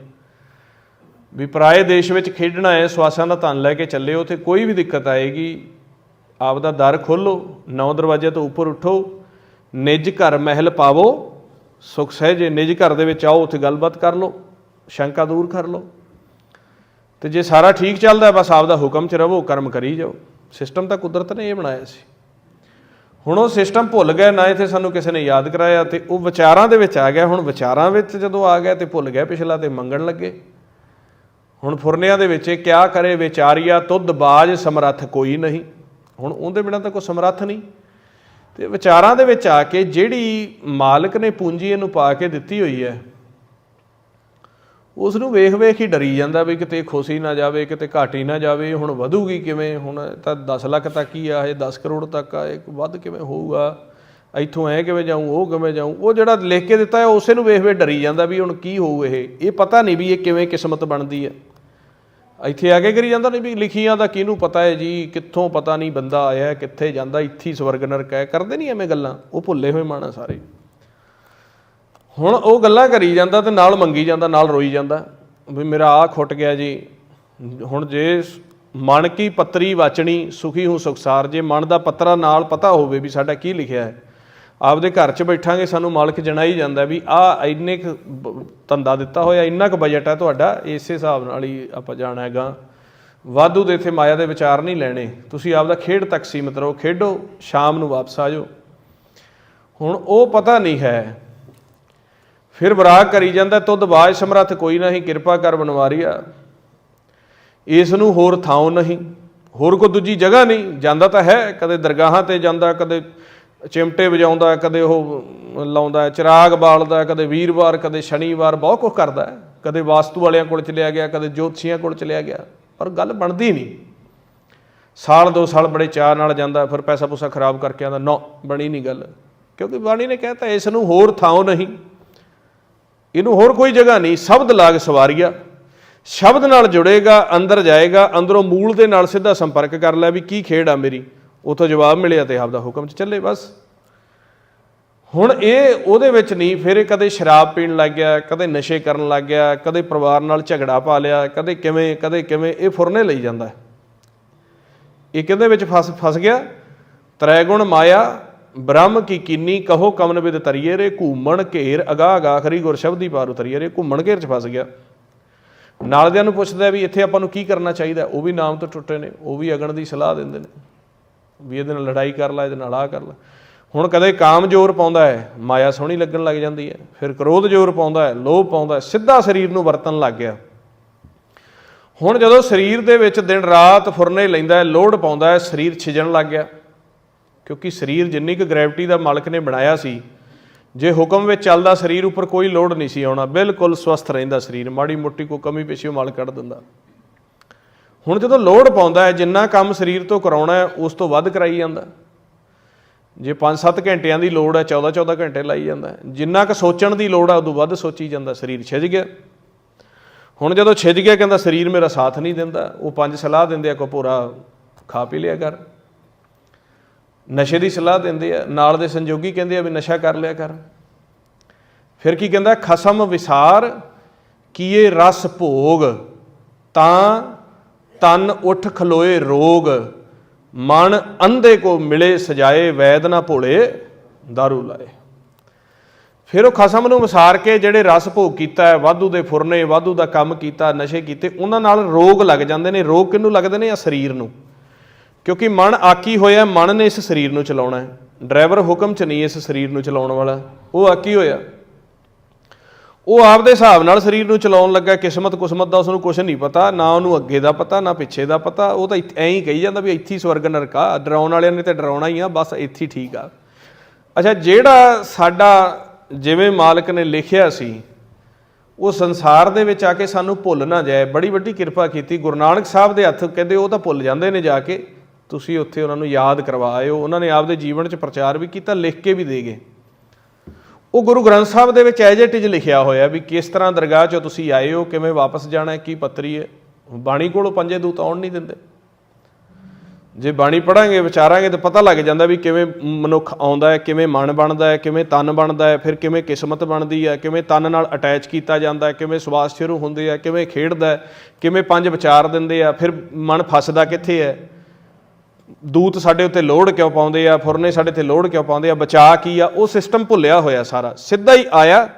ਵੀ ਪਰਾਏ ਦੇਸ਼ ਵਿੱਚ ਖੇਡਣਾ ਹੈ, ਸਵਾਸਾਂ ਦਾ ਧਨ ਲੈ ਕੇ ਚੱਲੇ ਉੱਥੇ ਕੋਈ ਵੀ ਦਿੱਕਤ ਆਏਗੀ ਆਪ ਦਾ ਦਰ ਖੋਲੋ ਨੌ ਦਰਵਾਜ਼ੇ ਤੋਂ ਉੱਪਰ ਉਠੋ, ਨਿਜ ਘਰ ਮਹਿਲ ਪਾਵੋ, ਸੁਖ ਸਹਿਜੇ ਨਿਜ ਘਰ ਦੇ ਵਿੱਚ ਆਓ, ਉੱਥੇ ਗੱਲਬਾਤ ਕਰ ਲਓ, ਸ਼ੰਕਾ ਦੂਰ ਕਰ ਲਓ। ਤੇ ਜੇ ਸਾਰਾ ਠੀਕ ਚੱਲਦਾ, ਬਸ ਆਪ ਦਾ ਹੁਕਮ 'ਚ ਰਹੋ, ਕਰਮ ਕਰੀ ਜਾਓ। ਸਿਸਟਮ ਤਾਂ ਕੁਦਰਤ ਨੇ ਇਹ ਬਣਾਇਆ ਸੀ। ਹੁਣ ਉਹ ਸਿਸਟਮ ਭੁੱਲ ਗਏ, ਨਾ ਇੱਥੇ ਸਾਨੂੰ ਕਿਸੇ ਨੇ ਯਾਦ ਕਰਾਇਆ ਤੇ ਉਹ ਵਿਚਾਰਾਂ ਦੇ ਵਿੱਚ ਆ ਗਿਆ। ਹੁਣ ਵਿਚਾਰਾਂ ਵਿੱਚ ਜਦੋਂ ਆ ਗਿਆ ਤੇ ਭੁੱਲ ਗਿਆ ਪਿਛਲਾ ਤੇ ਮੰਗਣ ਲੱਗੇ। ਹੁਣ ਫੁਰਨਿਆਂ ਦੇ ਵਿੱਚ ਇਹ ਕਿਆ ਕਰੇ ਵਿਚਾਰੀਆ, ਤੁਧ ਬਾਜ ਸਮਰੱਥ ਕੋਈ ਨਹੀਂ। ਹੁਣ ਉਹਦੇ ਬਿਨਾਂ ਤਾਂ ਕੋਈ ਸਮਰੱਥ ਨਹੀਂ। ਤੇ ਵਿਚਾਰਾਂ ਦੇ ਵਿੱਚ ਆ ਕੇ ਜਿਹੜੀ ਮਾਲਕ ਨੇ ਪੂੰਜੀ ਇਹਨੂੰ ਪਾ ਕੇ ਦਿੱਤੀ ਹੋਈ ਹੈ ਉਸ ਨੂੰ ਵੇਖ ਵੇਖ ਹੀ ਡਰੀ ਜਾਂਦਾ ਵੀ ਕਿਤੇ ਖੁਸ਼ੀ ਨਾ ਜਾਵੇ, ਕਿਤੇ ਘਾਟੀ ਨਾ ਜਾਵੇ, ਹੁਣ ਵਧੂਗੀ ਕਿਵੇਂ? ਹੁਣ ਤਾਂ 10 ਲੱਖ ਤੱਕ ਹੀ ਆ, ਇਹ 10 ਕਰੋੜ ਤੱਕ ਆ, ਇਹ ਵੱਧ ਕਿਵੇਂ ਹੋਊਗਾ? ਇੱਥੋਂ ਐ ਕਿਵੇਂ ਜਾਊਂ, ਉਹ ਕਿਵੇਂ ਜਾਊਂ? ਉਹ ਜਿਹੜਾ ਲਿਖ ਕੇ ਦਿੱਤਾ ਹੈ, ਉਸੇ ਨੂੰ ਵੇਖ ਵੇਖ ਡਰੀ ਜਾਂਦਾ ਵੀ ਹੁਣ ਕੀ ਹੋਊ ਇਹ। ਇਹ ਪਤਾ ਨਹੀਂ ਵੀ ਇਹ ਕਿਵੇਂ ਕਿਸਮਤ ਬਣਦੀ ਹੈ। ਇੱਥੇ ਆ ਕੇ ਕਰੀ ਜਾਂਦਾ ਨਹੀਂ ਵੀ ਲਿਖੀਆਂ ਦਾ ਕਿਹਨੂੰ ਪਤਾ ਹੈ ਜੀ, ਕਿੱਥੋਂ ਪਤਾ ਨਹੀਂ ਬੰਦਾ ਆਇਆ, ਕਿੱਥੇ ਜਾਂਦਾ, ਇੱਥੇ ਹੀ ਸਵਰਗ ਨਰਕ ਹੈ। ਕਰਦੇ ਨਹੀਂ ਐਵੇਂ ਗੱਲਾਂ? ਉਹ ਭੁੱਲੇ ਹੋਏ ਮਾਣਾ ਸਾਰੇ। ਹੁਣ ਉਹ ਗੱਲਾਂ ਕਰੀ ਜਾਂਦਾ ਤੇ ਨਾਲ ਮੰਗੀ ਜਾਂਦਾ, ਨਾਲ ਰੋਈ ਜਾਂਦਾ, ਵੀ ਮੇਰਾ ਆ ਖੁੱਟ ਗਿਆ ਜੀ। ਹੁਣ ਜੇ ਮਨ ਕੀ ਪੱਤਰੀ ਵਾਚਣੀ, ਸੁਖੀ ਹੂੰ ਸੁਖਸਾਰ। ਜੇ ਮਨ ਦਾ ਪੱਤਰਾ ਨਾਲ ਪਤਾ ਹੋਵੇ ਵੀ ਸਾਡਾ ਕੀ ਲਿਖਿਆ ਹੈ। ਆਪਦੇ ਘਰ 'ਚ ਬੈਠਾਂਗੇ, ਸਾਨੂੰ ਮਾਲਕ ਜਣਾਈ ਜਾਂਦਾ ਵੀ ਆ ਇੰਨੇ ਕੁ ਬ- ਧੰਦਾ ਦਿੱਤਾ ਹੋਇਆ, ਇੰਨਾ ਕੁ ਬਜਟ ਹੈ ਤੁਹਾਡਾ, ਇਸੇ ਹਿਸਾਬ ਨਾਲ ਹੀ ਆਪਾਂ ਜਾਣਾ ਹੈਗਾ। ਵਾਧੂ ਦੇ ਇੱਥੇ ਮਾਇਆ ਦੇ ਵਿਚਾਰ ਨਹੀਂ ਲੈਣੇ। ਤੁਸੀਂ ਆਪਦਾ ਖੇਡ ਤੱਕ ਸੀਮਤ ਰਹੋ, ਖੇਡੋ, ਸ਼ਾਮ ਨੂੰ ਵਾਪਸ ਆ ਜਾਓ। ਹੁਣ ਉਹ ਪਤਾ ਨਹੀਂ ਹੈ ਫਿਰ ਵਿਰਾਗ ਕਰੀ ਜਾਂਦਾ, ਤੁਧ ਬਾਜ ਸਮਰੱਥ ਕੋਈ ਨਹੀਂ, ਕਿਰਪਾ ਕਰ ਬਨਵਾਰੀਆ। ਇਸ ਨੂੰ ਹੋਰ ਥਾਂ ਨਹੀਂ, ਹੋਰ ਕੋ ਦੂਜੀ ਜਗ੍ਹਾ ਨਹੀਂ, ਜਾਂਦਾ ਤਾਂ ਹੈ, ਕਦੇ ਦਰਗਾਹਾਂ ਤੇ ਜਾਂਦਾ, ਕਦੇ ਚਿਮਟੇ ਵਜਾਉਂਦਾ, ਕਦੇ ਉਹ ਲਾਉਂਦਾ, ਚਿਰਾਗ ਬਾਲਦਾ, ਕਦੇ ਵੀਰਵਾਰ, ਕਦੇ ਸ਼ਨੀਵਾਰ, ਬਹੁਤ ਕੁਝ ਕਰਦਾ ਕਦੇ ਵਾਸਤੂ ਵਾਲਿਆਂ ਕੋਲ ਚਲਿਆ ਗਿਆ, ਕਦੇ ਜੋਤਸ਼ੀਆਂ ਕੋਲ ਚਲਿਆ ਗਿਆ, ਪਰ ਗੱਲ ਬਣਦੀ ਨਹੀਂ। ਸਾਲ ਦੋ ਸਾਲ ਬੜੇ ਚਾਅ ਨਾਲ ਜਾਂਦਾ, ਫਿਰ ਪੈਸਾ ਪੂਸਾ ਖਰਾਬ ਕਰਕੇ ਆਉਂਦਾ, ਨੋ, ਬਣੀ ਨਹੀਂ ਗੱਲ। ਕਿਉਂਕਿ ਬਾਣੀ ਨੇ ਕਹਿਤਾ, ਇਸ ਨੂੰ ਹੋਰ ਥਾਂ ਨਹੀਂ। ਇਹਨੂੰ ਹੋਰ ਕੋਈ ਜਗ੍ਹਾ ਨਹੀਂ, ਸ਼ਬਦ ਲਾਗ ਸਵਾਰੀਆ। ਸ਼ਬਦ ਨਾਲ ਜੁੜੇਗਾ, ਅੰਦਰ ਜਾਏਗਾ, ਅੰਦਰੋਂ ਮੂਲ ਦੇ ਨਾਲ ਸਿੱਧਾ ਸੰਪਰਕ ਕਰ ਲੈ ਵੀ ਕੀ ਖੇਡ ਆ ਮੇਰੀ। ਉਥੋਂ ਜਵਾਬ ਮਿਲਿਆ ਤੇ ਆਪਦਾ ਹੁਕਮ 'ਚ ਚੱਲੇ ਬਸ। ਹੁਣ ਇਹ ਉਹਦੇ ਵਿੱਚ ਨਹੀਂ, ਫਿਰ ਇਹ ਕਦੇ ਸ਼ਰਾਬ ਪੀਣ ਲੱਗ ਗਿਆ, ਕਦੇ ਨਸ਼ੇ ਕਰਨ ਲੱਗ ਗਿਆ, ਕਦੇ ਪਰਿਵਾਰ ਨਾਲ ਝਗੜਾ ਪਾ ਲਿਆ, ਕਦੇ ਕਿਵੇਂ ਕਦੇ ਕਿਵੇਂ, ਇਹ ਫੁਰਨੇ ਲਈ ਜਾਂਦਾ। ਇਹ ਕਿਹਦੇ ਵਿੱਚ ਫਸ ਫਸ ਗਿਆ। ਤ੍ਰੈਗੁਣ ਮਾਇਆ ਬ੍ਰਹਮ ਕੀ ਕਿੰਨੀ ਕਹੋ ਕਮਨ ਵਿਦ ਤਰੀਏ ਰੇ, ਘੂਮਣ ਘੇਰ ਅਗਾ ਅਗਾ ਖਰੀ ਗੁਰ ਸ਼ਬਦੀ ਪਾਰ ਉਤਰੀਏ ਰੇ, ਘੁੰਮਣ ਘੇਰ ਚ ਫਸ ਗਿਆ। ਨਾਲ ਦਿਆਂ ਨੂੰ ਪੁੱਛਦਾ ਵੀ ਇੱਥੇ ਆਪਾਂ ਨੂੰ ਕੀ ਕਰਨਾ ਚਾਹੀਦਾ ਉਹ ਵੀ ਨਾਮ ਤੋਂ ਟੁੱਟੇ ਨੇ, ਉਹ ਵੀ ਅਗਣ ਦੀ ਸਲਾਹ ਦਿੰਦੇ ਨੇ। ਵੀ ਇਹਦੇ ਨਾਲ ਲੜਾਈ ਕਰ ਲੈ, ਇਹਦੇ ਨਾਲ ਆਹ ਕਰ ਲੈ। ਹੁਣ ਕਦੇ ਕਾਮ ਜ਼ੋਰ ਪਾਉਂਦਾ ਹੈ, ਮਾਇਆ ਸੋਹਣੀ ਲੱਗਣ ਲੱਗ ਜਾਂਦੀ ਹੈ, ਫਿਰ ਕ੍ਰੋਧ ਜ਼ੋਰ ਪਾਉਂਦਾ ਹੈ, ਲੋਭ ਪਾਉਂਦਾ ਹੈ, ਸਿੱਧਾ ਸਰੀਰ ਨੂੰ ਵਰਤਣ ਲੱਗ ਗਿਆ। ਹੁਣ ਜਦੋਂ ਸਰੀਰ ਦੇ ਵਿੱਚ ਦਿਨ ਰਾਤ ਫੁਰਨੇ ਲੈਂਦਾ ਹੈ ਲੋਡ ਪਾਉਂਦਾ ਹੈ, ਸਰੀਰ ਛਿਜਣ ਲੱਗ ਗਿਆ। ਕਿਉਂਕਿ ਸਰੀਰ ਜਿੰਨੀ ਕੁ ਗ੍ਰੈਵਿਟੀ ਦਾ ਮਾਲਕ ਨੇ ਬਣਾਇਆ ਸੀ, ਜੇ ਹੁਕਮ ਵਿੱਚ ਚੱਲਦਾ ਸਰੀਰ ਉੱਪਰ ਕੋਈ ਲੋਡ ਨਹੀਂ ਸੀ ਆਉਣਾ, ਬਿਲਕੁਲ ਸਵਸਥ ਰਹਿੰਦਾ ਸਰੀਰ, ਮਾੜੀ ਮੋਟੀ ਕੋਈ ਕਮੀ ਪੇਸ਼ੀ ਉਹ ਮਾਲਕ ਕੱਢ ਦਿੰਦਾ। ਹੁਣ ਜਦੋਂ ਲੋਡ ਪਾਉਂਦਾ ਹੈ, ਜਿੰਨਾ ਕੰਮ ਸਰੀਰ ਤੋਂ ਕਰਾਉਣਾ ਹੈ, ਉਸ ਤੋਂ ਵੱਧ ਕਰਾਈ ਜਾਂਦਾ। ਜੇ 5-7 ਘੰਟਿਆਂ ਦੀ ਲੋੜ ਹੈ 14-14 ਘੰਟੇ ਲਾਈ ਜਾਂਦਾ ਜਿੰਨਾ ਕੁ ਸੋਚਣ ਦੀ ਲੋੜ ਹੈ, ਉਦੋਂ ਵੱਧ ਸੋਚੀ ਜਾਂਦਾ, ਸਰੀਰ ਛਿਜ ਗਿਆ। ਹੁਣ ਜਦੋਂ ਛਿਜ ਗਿਆ, ਕਹਿੰਦਾ ਸਰੀਰ ਮੇਰਾ ਸਾਥ ਨਹੀਂ ਦਿੰਦਾ, ਉਹ ਪੰਜ ਸਲਾਹ ਦਿੰਦੇ ਆ, ਕੋ ਪੂਰਾ ਖਾ ਪੀ ਲਿਆ ਕਰ। ਨਸ਼ੇ ਦੀ ਸਲਾਹ ਦਿੰਦੇ ਆ, ਨਾਲ ਦੇ ਸੰਜੋਗੀ ਕਹਿੰਦੇ ਆ ਵੀ ਨਸ਼ਾ ਕਰ ਲਿਆ ਕਰ। ਫਿਰ ਕੀ ਕਹਿੰਦਾ, ਖਸਮ ਵਿਸਾਰ, ਕੀਏ ਰਸ ਭੋਗ, ਤਾਂ ਤਨ ਉਠ ਖਲੋਏ ਰੋਗ, ਮਨ ਅੰਧੇ ਕੋ ਮਿਲੇ ਸਜਾਏ, ਵੈਦ ਨਾ ਭੋਲੇ दारू ਲਾਏ। ਫਿਰ ਉਹ ਖਸਮ ਨੂੰ ਵਿਸਾਰ ਕੇ ਜਿਹੜੇ ਰਸ ਭੋਗ ਕੀਤਾ ਹੈ, ਵਾਧੂ ਦੇ ਫੁਰਨੇ, ਵਾਧੂ ਦਾ ਕੰਮ ਕੀਤਾ, ਨਸ਼ੇ ਕੀਤੇ, ਉਹਨਾਂ ਨਾਲ ਰੋਗ ਲੱਗ ਜਾਂਦੇ ਨੇ। ਰੋਗ ਕਿਹਨੂੰ ਲੱਗਦੇ ਨੇ? ਆ ਸਰੀਰ ਨੂੰ। ਕਿਉਂਕਿ ਮਨ ਆਕੀ ਹੋਇਆ, ਮਨ ਨੇ ਇਸ ਸਰੀਰ ਨੂੰ ਚਲਾਉਣਾ ਹੈ। ਡਰਾਈਵਰ ਹੁਕਮ ਚ ਨਹੀਂ ਇਸ ਸਰੀਰ ਨੂੰ ਚਲਾਉਣ ਵਾਲਾ। ਉਹ ਆਕੀ ਹੋਇਆ। ਉਹ ਆਪਦੇ ਹਿਸਾਬ ਨਾਲ ਸਰੀਰ ਨੂੰ ਚਲਾਉਣ ਲੱਗਾ, ਕਿਸਮਤ ਕੁਸਮਤ ਦਾ ਉਸ ਨੂੰ ਕੁਝ ਨਹੀਂ ਪਤਾ, ਨਾ ਉਹਨੂੰ ਅੱਗੇ ਦਾ ਪਤਾ, ਨਾ ਪਿੱਛੇ ਦਾ ਪਤਾ। ਉਹ ਤਾਂ ਐਂ ਹੀ ਕਹੀ ਜਾਂਦਾ ਵੀ ਇੱਥੇ ਹੀ ਸਵਰਗ ਨਰਕ ਆ, ਡਰਾਉਣ ਵਾਲਿਆਂ ਨੇ ਤਾਂ ਡਰਾਉਣਾ ਹੀ ਆ, ਬਸ ਇੱਥੇ ਠੀਕ ਆ। ਅੱਛਾ, ਜਿਹੜਾ ਸਾਡਾ ਜਿਵੇਂ ਮਾਲਕ ਨੇ ਲਿਖਿਆ ਸੀ, ਉਹ ਸੰਸਾਰ ਦੇ ਵਿੱਚ ਆ ਕੇ ਸਾਨੂੰ ਭੁੱਲ ਨਾ ਜਾਏ। ਬੜੀ ਵੱਡੀ ਕਿਰਪਾ ਕੀਤੀ। ਗੁਰੂ ਨਾਨਕ ਸਾਹਿਬ ਦੇ ਹੱਥ ਕਹਿੰਦੇ, ਉਹ ਤਾਂ ਭੁੱਲ ਜਾਂਦੇ ਨੇ ਜਾ ਕੇ। ਤੁਸੀਂ ਉੱਥੇ ਉਹਨਾਂ ਨੂੰ ਯਾਦ ਕਰਵਾਇਓ, ਉਹਨਾਂ ਨੇ ਆਪਦੇ ਜੀਵਨ 'ਚ ਪ੍ਰਚਾਰ ਵੀ ਕੀਤਾ, ਲਿਖ ਕੇ ਵੀ ਦੇ ਗਏ। ਉਹ ਗੁਰੂ ਗ੍ਰੰਥ ਸਾਹਿਬ ਦੇ ਵਿੱਚ ਐਜ ਇਟ ਲਿਖਿਆ ਹੋਇਆ ਵੀ ਕਿਸ ਤਰ੍ਹਾਂ ਦਰਗਾਹ 'ਚੋਂ ਤੁਸੀਂ ਆਏ ਹੋ, ਕਿਵੇਂ ਵਾਪਸ ਜਾਣਾ ਕੀ ਪੱਤਰੀ ਹੈ। ਬਾਣੀ ਕੋਲੋਂ ਪੰਜੇ ਦੂਤ ਆਉਣ ਨਹੀਂ ਦਿੰਦੇ। ਜੇ ਬਾਣੀ ਪੜਾਂਗੇ ਵਿਚਾਰਾਂਗੇ ਤਾਂ ਪਤਾ ਲੱਗ ਜਾਂਦਾ ਵੀ ਕਿਵੇਂ ਮਨੁੱਖ ਆਉਂਦਾ ਹੈ, ਕਿਵੇਂ ਮਨ ਬਣਦਾ ਹੈ, ਕਿਵੇਂ ਤਨ ਬਣਦਾ ਹੈ, ਫਿਰ ਕਿਵੇਂ ਕਿਸਮਤ ਬਣਦੀ ਹੈ, ਕਿਵੇਂ ਤਨ ਨਾਲ ਅਟੈਚ ਕੀਤਾ ਜਾਂਦਾ ਹੈ, ਕਿਵੇਂ ਸਵਾਸ ਸ਼ੁਰੂ ਹੁੰਦੇ ਆ ਕਿਵੇਂ ਖੇਡਦਾ ਹੈ, ਕਿਵੇਂ ਪੰਜ ਵਿਚਾਰ ਦਿੰਦੇ ਆ, ਫਿਰ ਮਨ ਫਸਦਾ ਕਿੱਥੇ ਹੈ। ਦੂਤ ਸਾਡੇ ਉੱਤੇ ਲੋੜ ਕਿਉਂ ਪਾਉਂਦੇ ਆ, ਫੁਰਨੇ ਸਾਡੇ ਤੇ ਲੋੜ ਕਿਉਂ ਪਾਉਂਦੇ ਆ, ਬਚਾ ਕੀ ਆ, ਉਹ ਸਿਸਟਮ ਭੁੱਲਿਆ ਹੋਇਆ ਸਾਰਾ। ਸਿੱਧਾ ਹੀ ਆਇਆ,